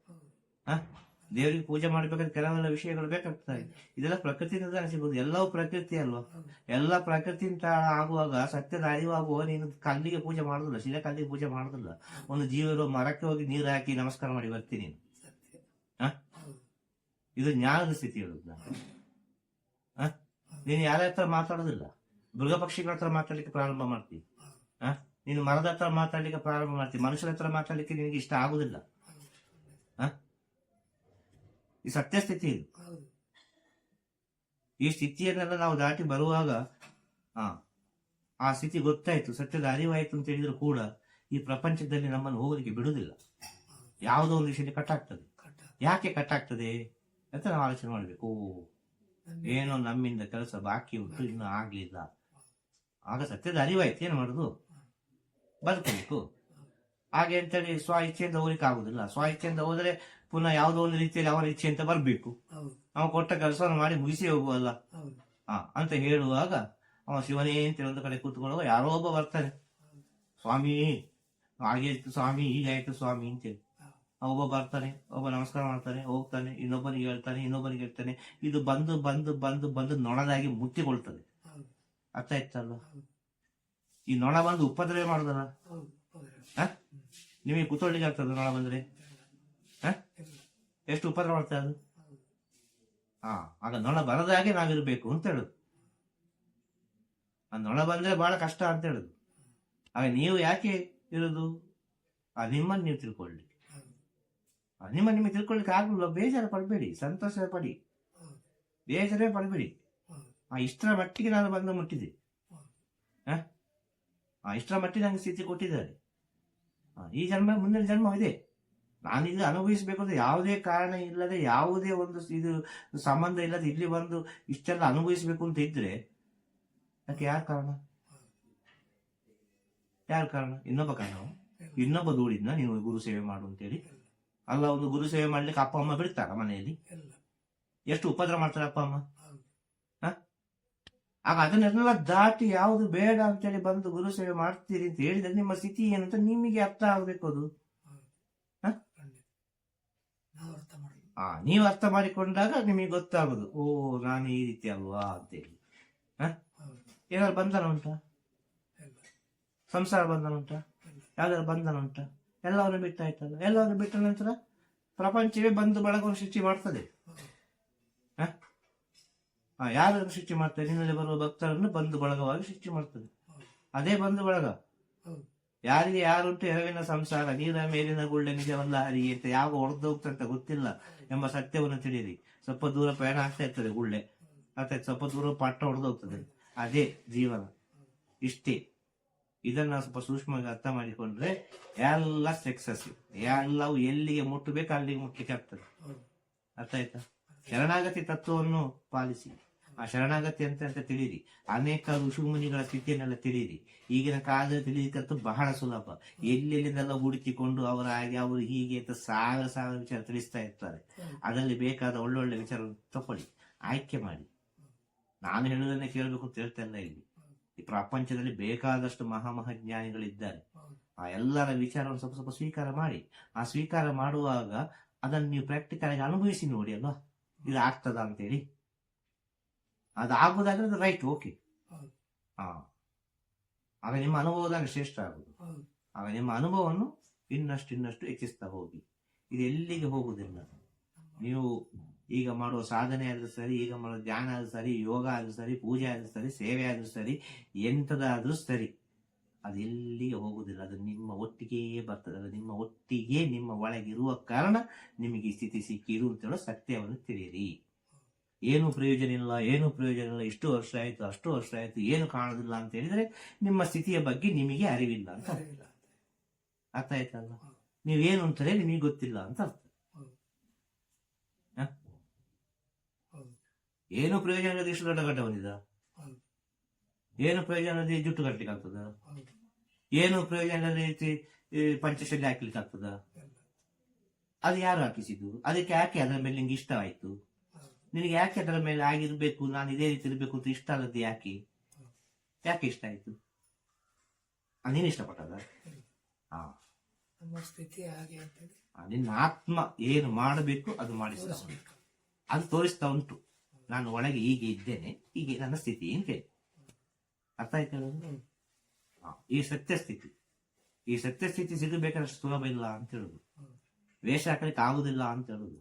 ದೇವರಿಗೆ ಪೂಜೆ ಮಾಡ್ಬೇಕಾದ್ರೆ ಕೆಲವೆಲ್ಲ ವಿಷಯಗಳು ಬೇಕಾಗ್ತದೆ ಇದೆಲ್ಲ ಪ್ರಕೃತಿಯಿಂದ ಸಿಗುವುದು. ಎಲ್ಲವೂ ಪ್ರಕೃತಿ ಅಲ್ವಾ? ಎಲ್ಲ ಪ್ರಕೃತಿಯಿಂದ ಆಗುವಾಗ, ಸತ್ಯದ ಅರಿವಾಗುವ ನೀನು ಕಲ್ಲಿಗೆ ಪೂಜೆ ಮಾಡೋದಿಲ್ಲ ಶಿಲೆ ಕಲ್ಲಿಗೆ ಪೂಜೆ ಮಾಡೋದಿಲ್ಲ. ಒಂದು ಜೀವರು ಮರಕ್ಕೆ ಹೋಗಿ ನೀರು ಹಾಕಿ ನಮಸ್ಕಾರ ಮಾಡಿ ಬರ್ತೀನಿ ನೀನು. ಇದು ಜ್ಞಾನದ ಸ್ಥಿತಿ ಹೇಳುದು ನಾನು? ನೀನು ಯಾರ ಹತ್ರ ಮಾತಾಡೋದಿಲ್ಲ? ಮೃಗ ಪಕ್ಷಿಗಳ ಹತ್ರ ಮಾತಾಡ್ಲಿಕ್ಕೆ ಪ್ರಾರಂಭ ಮಾಡ್ತೀನಿ ಹ? ನೀನು ಮರದ ಹತ್ರ ಮಾತಾಡ್ಲಿಕ್ಕೆ ಪ್ರಾರಂಭ ಮಾಡ್ತೀನಿ ಮನುಷ್ಯರ ಹತ್ರ ಮಾತಾಡ್ಲಿಕ್ಕೆ ನಿನಗೆ ಇಷ್ಟ ಆಗುದಿಲ್ಲ. ಈ ಸತ್ಯ ಸ್ಥಿತಿ ಇದು ಈ ಸ್ಥಿತಿಯನ್ನೆಲ್ಲ ನಾವು ದಾಟಿ ಬರುವಾಗ ಆ ಆ ಸ್ಥಿತಿ ಗೊತ್ತಾಯ್ತು ಸತ್ಯದ ಅರಿವಾಯ್ತು ಅಂತ ಹೇಳಿದ್ರು ಕೂಡ ಈ ಪ್ರಪಂಚದಲ್ಲಿ ನಮ್ಮನ್ನು ಹೋಗಲಿಕ್ಕೆ ಬಿಡುವುದಿಲ್ಲ. ಯಾವುದೋ ಒಂದು ವಿಷಯದಲ್ಲಿ ಕಟ್ಟಾಗ್ತದೆ. ಆಗ್ತದೆ ಯಾಕೆ ಕಟ್ಟಾಗ್ತದೆ? ಅಂತ ನಾವು ಆಲೋಚನೆ ಮಾಡಬೇಕು. ಏನೋ ನಮ್ಮಿಂದ ಕೆಲಸ ಬಾಕಿ ಉಂಟು ಇನ್ನು ಆಗ್ಲಿಲ್ಲ. ಆಗ ಸತ್ಯದ ಅರಿವಾಯ್ತು ಏನು ಮಾಡುದು? ಬದುಕಬೇಕು ಹಾಗೆ ಅಂತೇಳಿ ಸ್ವ ಇಚ್ಛೆಯಿಂದ ಹೋಗ್ಲಿಕ್ಕೆ ಆಗುದಿಲ್ಲ. ಸ್ವ ಇಚ್ಛೆಯಿಂದ ಹೋದ್ರೆ ಪುನಃ ಯಾವುದೋ ಒಂದು ರೀತಿಯಲ್ಲಿ ಅವರ ಇಚ್ಛೆ ಅಂತ ಬರಬೇಕು. ಅವ ಕೊಟ್ಟ ಕೆಲಸ ಮಾಡಿ ಮುಗಿಸಿ ಹೋಗುವಲ್ಲ? ಅಂತ ಹೇಳುವಾಗ ಅವ ಶಿವನೇ ಅಂತ ಒಂದು ಕಡೆ ಕೂತ್ಕೊಳ್ಳುವ ಯಾರೋ ಒಬ್ಬ ಬರ್ತಾನೆ. ಸ್ವಾಮಿ ಹಾಗೆ ಸ್ವಾಮಿ ಹೀಗಾಯ್ತು ಸ್ವಾಮಿ ಅಂತ ಹೇಳಿ. ಒಬ್ಬ ಬರ್ತಾನೆ ಒಬ್ಬ ನಮಸ್ಕಾರ ಮಾಡ್ತಾನೆ ಹೋಗ್ತಾನೆ ಇನ್ನೊಬ್ಬನಿಗೆ ಹೇಳ್ತಾನೆ ಇನ್ನೊಬ್ಬನಿಗೆ ಹೇಳ್ತಾನೆ. ಇದು ಬಂದು ಬಂದು ಬಂದು ಬಂದು ನೊಣದಾಗಿ ಮುತ್ತಿಕೊಳ್ತದೆ. ಅರ್ಥ ಆಯ್ತಲ್ಲ ಈ ನೊಣ ಬಂದು ಉಪದ್ರವ ಮಾಡುದಲ್ಲ? ನಿಮಗೆ ಕುತ್ಕೊಳ್ಳಿಕ್ಕೆ ಆಗ್ತದ ನೊಣ ಬಂದ್ರೆ? ಎಷ್ಟು ಉಪದ್ರವ ಮಾಡ್ತಾ ಅದು? ಹಾ ಆಗ ನೊಣ ಬರದ ಹಾಗೆ ನಾವಿರಬೇಕು ಅಂತ ಹೇಳುದು. ಆ ನೊಣ ಬಂದ್ರೆ ಬಹಳ ಕಷ್ಟ ಅಂತ ಹೇಳುದು. ಆಗ ನೀವು ಯಾಕೆ ಇರುದು? ಆ ನಿಮ್ಮನ್ನು ನೀವು ತಿಳ್ಕೊಳ್ಳಿ. ಆ ನಿಮ್ಮ ನಿಮಗೆ ತಿಳ್ಕೊಳ್ಳಿಕ್ಕೆ ಆಗಲ್ಲ ಬೇಜಾರ ಪಡಬೇಡಿ, ಸಂತೋಷ ಪಡಿ. ಬೇಜಾರೇ ಪಡಬೇಡಿ. ಆ ಇಷ್ಟರ ಮಟ್ಟಿಗೆ ನಾನು ಬಂದು ಮುಟ್ಟಿದೆ? ಆ ಇಷ್ಟರ ಮಟ್ಟಿಗೆ ನಂಗೆ ಸ್ಥಿತಿ ಕೊಟ್ಟಿದ್ದಾರೆ. ಈ ಜನ್ಮ, ಮುಂದಿನ ಜನ್ಮ ಇದೆ ನಾನು ಇಲ್ಲಿ ಅನುಭವಿಸಬೇಕು ಅಂದ್ರೆ ಯಾವುದೇ ಕಾರಣ ಇಲ್ಲದೆ, ಯಾವುದೇ ಒಂದು ಇದು ಸಂಬಂಧ ಇಲ್ಲದೆ ಇಲ್ಲಿ ಬಂದು ಇಷ್ಟೆಲ್ಲ ಅನುಭವಿಸಬೇಕು ಅಂತ ಇದ್ರೆ ಅದಕ್ಕೆ ಯಾರ ಕಾರಣ? ಯಾರ ಕಾರಣ? ಇನ್ನೊಬ್ಬ ಕಾರಣ? ಇನ್ನೊಬ್ಬ ದೂಡಿದ್ನ ನೀವು ಗುರು ಸೇವೆ ಮಾಡು ಅಂತೇಳಿ. ಅಲ್ಲ, ಒಂದು ಗುರು ಸೇವೆ ಮಾಡ್ಲಿಕ್ಕೆ ಅಪ್ಪ, ಅಮ್ಮ ಬಿಡ್ತಾರ ಮನೆಯಲ್ಲಿ? ಎಷ್ಟು ಉಪದ್ರ ಮಾಡ್ತಾರೆ ಅಪ್ಪ, ಅಮ್ಮ? ಆಗ ಅದನ್ನೆಲ್ಲ ದಾಟಿ ಯಾವುದು ಬೇಡ ಅಂತೇಳಿ ಬಂದು ಗುರು ಸೇವೆ ಮಾಡ್ತೀರಿ ಅಂತ ಹೇಳಿದ್ರೆ ನಿಮ್ಮ ಸ್ಥಿತಿ ಏನಂತ ನಿಮಗೆ ಅರ್ಥ ಆಗ್ಬೇಕು ಅದು ಹೌದು ಹ? ಖಂಡಿತ ನಾವು ಅರ್ಥ ಮಾಡಿ ಆ, ನೀವು ಅರ್ಥ ಮಾಡಿಕೊಂಡಾಗ ನಿಮಗೆ ಗೊತ್ತಾಗುದು. ಓ, ನಾನು ಈ ರೀತಿ ಅಲ್ವಾ ಅಂತೇಳಿ. ಏನಾದ್ರು ಬಂಧನ ಉಂಟಾ? ಸಂಸಾರ ಬಂಧನ ಉಂಟಾ? ಯಾವ್ದಾದ್ರು ಬಂಧನ ಉಂಟಾ? ಎಲ್ಲವನ್ನು ಬಿಟ್ಟಾಯ್ತಲ್ಲ ಎಲ್ಲವನ್ನು ಬಿಟ್ಟ ನಂತರ ಪ್ರಪಂಚವೇ ಬಂದು ಬಳಗವನ್ನು ಸೃಷ್ಟಿ ಮಾಡ್ತದೆ. ಯಾರನ್ನು ಸೃಷ್ಟಿ ಮಾಡ್ತಾರೆ ನಿನ್ನಲ್ಲಿ ಬರುವ ಭಕ್ತರನ್ನು ಬಂದು ಬಳಗವಾಗಿ ಸೃಷ್ಟಿ ಮಾಡ್ತದೆ. ಅದೇ ಬಂದು ಬಳಗ. ಯಾರಿಗೆ ಯಾರುಂಟು ಎರವಿನ ಸಂಸಾರ, ನೀರ ಮೇಲಿನ ಗುಳ್ಳೆ ನಿಜವಲ್ಲ ಹರಿಗೆ ಅಂತ ಯಾವ ಹೊಡೆದು ಹೋಗ್ತಂತ ಗೊತ್ತಿಲ್ಲ. ಎಂಬ ಸತ್ಯವನ್ನು ತಿಳಿಯಿರಿ. ಸ್ವಲ್ಪ ದೂರ ಪ್ರಯಾಣ ಆಗ್ತಾ ಇರ್ತದೆ ಗುಳ್ಳೆ. ಮತ್ತೆ ಸ್ವಲ್ಪ ದೂರ ಪಟ್ಟ ಹೊಡೆದೋಗ್ತದೆ ಅದೇ ಜೀವನ. ಇಷ್ಟೇ. ಇದನ್ನ ಸ್ವಲ್ಪ ಸೂಕ್ಷ್ಮವಾಗಿ ಅರ್ಥ ಮಾಡಿಕೊಂಡ್ರೆ ಎಲ್ಲ ಸಕ್ಸಸ್ ಎಲ್ಲವೂ ಎಲ್ಲಿಗೆ ಮುಟ್ಟಬೇಕು ಅಲ್ಲಿಗೆ ಮುಟ್ಟಲಿಕ್ಕೆ ಆಗ್ತದೆ. ಅರ್ಥ ಆಯ್ತಾ? ಶರಣಾಗತಿ ತತ್ವವನ್ನು ಪಾಲಿಸಿ. ಆ ಶರಣಾಗತಿ ಅಂತ ಅಂತ ತಿಳಿಯಿರಿ. ಅನೇಕ ಋಷಿಮುನಿಗಳ ಸ್ಥಿತಿಯನ್ನೆಲ್ಲ ತಿಳಿಯಿರಿ. ಈಗಿನ ಕಾಲದಲ್ಲಿ ತಿಳಿಯಕ್ಕಂತ ಬಹಳ ಸುಲಭ. ಎಲ್ಲೆಲ್ಲಿಂದೆಲ್ಲ ಹುಡುಕಿಕೊಂಡು ಅವರ ಹಾಗೆ ಅವರು ಹೀಗೆ ಅಂತ ಸಾವಿರ ಸಾವಿರ ವಿಚಾರ ತಿಳಿಸ್ತಾ ಇರ್ತಾರೆ. ಅದರಲ್ಲಿ ಬೇಕಾದ ಒಳ್ಳೊಳ್ಳೆ ವಿಚಾರ ತಗೊಳ್ಳಿ ಆಯ್ಕೆ ಮಾಡಿ. ನಾನು ಹೇಳುವುದನ್ನೇ ಕೇಳಬೇಕು ಅಂತ ಹೇಳ್ತಾ ಇಲ್ಲ ಇಲ್ಲಿ. ಈ ಪ್ರಪಂಚದಲ್ಲಿ ಬೇಕಾದಷ್ಟು ಮಹಾಮಹಾಜ್ಞಾನಿಗಳಿದ್ದಾರೆ ಆ ಎಲ್ಲರ ವಿಚಾರವನ್ನು ಸ್ವಲ್ಪ ಸ್ವಲ್ಪ ಸ್ವೀಕಾರ ಮಾಡಿ. ಆ ಸ್ವೀಕಾರ ಮಾಡುವಾಗ ಅದನ್ನು ನೀವು ಪ್ರಾಕ್ಟಿಕಲ್ ಆಗಿ ಅನುಭವಿಸಿ ನೋಡಿ ಅಲ್ವಾ? ಇದು ಆಗ್ತದ ಅಂತೇಳಿ ಅದು ಆಗುದಾದ್ರೆ ಅದು ರೈಟ್ ಓಕೆ ಹಾಂ ಆಗ ನಿಮ್ಮ ಅನುಭವದಾಗ ಶ್ರೇಷ್ಠ ಆಗುದು. ಆಗ ನಿಮ್ಮ ಅನುಭವವನ್ನು ಇನ್ನಷ್ಟು ಇನ್ನಷ್ಟು ಹೆಚ್ಚಿಸ್ತಾ ಹೋಗಿ. ಇದು ಎಲ್ಲಿಗೆ ಹೋಗುದಿಲ್ಲ ನೀವು ಈಗ ಮಾಡುವ ಸಾಧನೆ ಆದ್ರೂ ಸರಿ ಈಗ ಮಾಡೋ ಧ್ಯಾನ ಆದ್ರೂ ಸರಿ ಯೋಗ ಆದ್ರೂ ಸರಿ ಪೂಜೆ ಆದ್ರೂ ಸರಿ ಸೇವೆ ಆದ್ರೂ ಸರಿ ಎಂಥದಾದ್ರೂ ಸರಿ ಅದು ಎಲ್ಲಿಗೆ ಹೋಗುದಿಲ್ಲ. ಅದು ನಿಮ್ಮ ಒಟ್ಟಿಗೆಯೇ ಬರ್ತದೆ. ಅದು ನಿಮ್ಮ ಒಟ್ಟಿಗೆ ನಿಮ್ಮ ಒಳಗಿರುವ ಕಾರಣ ನಿಮಗೆ ಈ ಸ್ಥಿತಿ ಸಿಕ್ಕಿರು ಅಂತ ಹೇಳೋ ಸತ್ಯವನ್ನು ತಿಳಿಯಿರಿ. ಏನು ಪ್ರಯೋಜನ ಇಲ್ಲ ಏನು ಪ್ರಯೋಜನ ಇಲ್ಲ ಇಷ್ಟು ವರ್ಷ ಆಯಿತು ಅಷ್ಟು ವರ್ಷ ಆಯಿತು ಏನು ಕಾಣೋದಿಲ್ಲ ಅಂತ ಹೇಳಿದರೆ ನಿಮ್ಮ ಸ್ಥಿತಿಯ ಬಗ್ಗೆ ನಿಮಗೆ ಅರಿವಿಲ್ಲ ಅಂತ ಅರ್ಥ. ಅರಿವಿಲ್ಲ ಅರ್ಥ ಆಯ್ತಲ್ಲ ನೀವೇನು ಅಂತಾರೆ ನಿಮಗೆ ಗೊತ್ತಿಲ್ಲ ಅಂತ ಅರ್ಥ. ಏನು ಪ್ರಯೋಜನ ಇಲ್ಲದೆ ಇಷ್ಟು ದೊಡ್ಡ ಗಡ್ಡ ಬಂದಿದ ಏನು ಪ್ರಯೋಜನ ಇಲ್ಲದೆ ಜುಟ್ಟು ಕಟ್ಲಿಕ್ಕೆ ಆಗ್ತದ? ಏನು ಪ್ರಯೋಜನ ಇಲ್ಲದೆ ರೀತಿ ಪಂಚಶಲ್ಲಿ ಹಾಕ್ಲಿಕ್ಕೆ ಆಗ್ತದ? ಅದು ಯಾರು ಹಾಕಿಸಿದ್ದು? ಅದಕ್ಕೆ ಯಾಕೆ ಅದರ ಮೇಲೆ ನಿಂಗೆ ಇಷ್ಟ ಹೌದು ನಿನಗೆ ಯಾಕೆ ಅದರ ಮೇಲೆ ಆಗಿರ್ಬೇಕು? ನಾನು ಇದೇ ರೀತಿ ಇರಬೇಕು ಅಂತ ಇಷ್ಟ ಆಗುತ್ತೆ ಯಾಕೆ? ಯಾಕೆ ಇಷ್ಟ ಆಯ್ತು? ನೀನು ಇಷ್ಟಪಟ್ಟದ? ಹಾ ನಮ್ಮ ಸ್ಥಿತಿ ಹಾಗೆ ಅಂತೇಳಿ. ನಿನ್ನ ಆತ್ಮ ಏನು ಮಾಡಬೇಕು ಅದು ಮಾಡಿಸ್ತಾ ಉಂಟು ಅದು ತೋರಿಸ್ತಾ ಉಂಟು. ನಾನು ಒಳಗೆ ಹೀಗೆ ಇದ್ದೇನೆ ಹೀಗೆ ನನ್ನ ಸ್ಥಿತಿ ಅಂತ ಹೇಳಿ. ಅರ್ಥ ಆಯ್ತು ಈ ಸತ್ಯ ಸ್ಥಿತಿ. ಈ ಸತ್ಯ ಸ್ಥಿತಿ ಸಿಗಬೇಕಾದಷ್ಟು ಸುಲಭ ಇಲ್ಲ ಅಂತ ಹೇಳುದು. ವೇಷ ಹಾಕಲಿಕ್ಕೆ ಆಗುದಿಲ್ಲ ಅಂತ ಹೇಳುದು.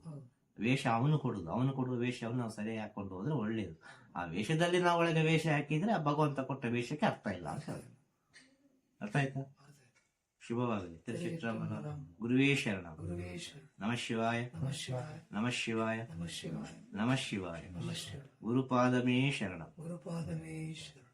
ವೇಷ ಅವನು ಕೊಡುದು ಅವನು ಕೊಡುವ ವೇಷವನ್ನು ನಾವು ಸರಿ ಹಾಕೊಂಡು ಹೋದ್ರೆ ಒಳ್ಳೇದು ಆ ವೇಷದಲ್ಲಿ ನಾವು ಒಳಗೆ ವೇಷ ಹಾಕಿದ್ರೆ ಆ ಭಗವಂತ ಕೊಟ್ಟ ವೇಷಕ್ಕೆ ಅರ್ಥ ಇಲ್ಲ ಅಂತ ಹೇಳಿ ಅರ್ಥ ಆಯ್ತಾ? ಶುಭವಾಗಲಿ. ತಿರುಚಿತ್ರಮನ ಗುರುವೇ ಶರಣ. ನಮಃ ಶಿವಾಯ. ನಮಃ ಶಿವಾಯ. ನಮಃ ಶಿವಾಯ. ಗುರುಪಾದಮೇ ಶರಣ. ಗುರುಪಾದಮೇ ಶರಣ.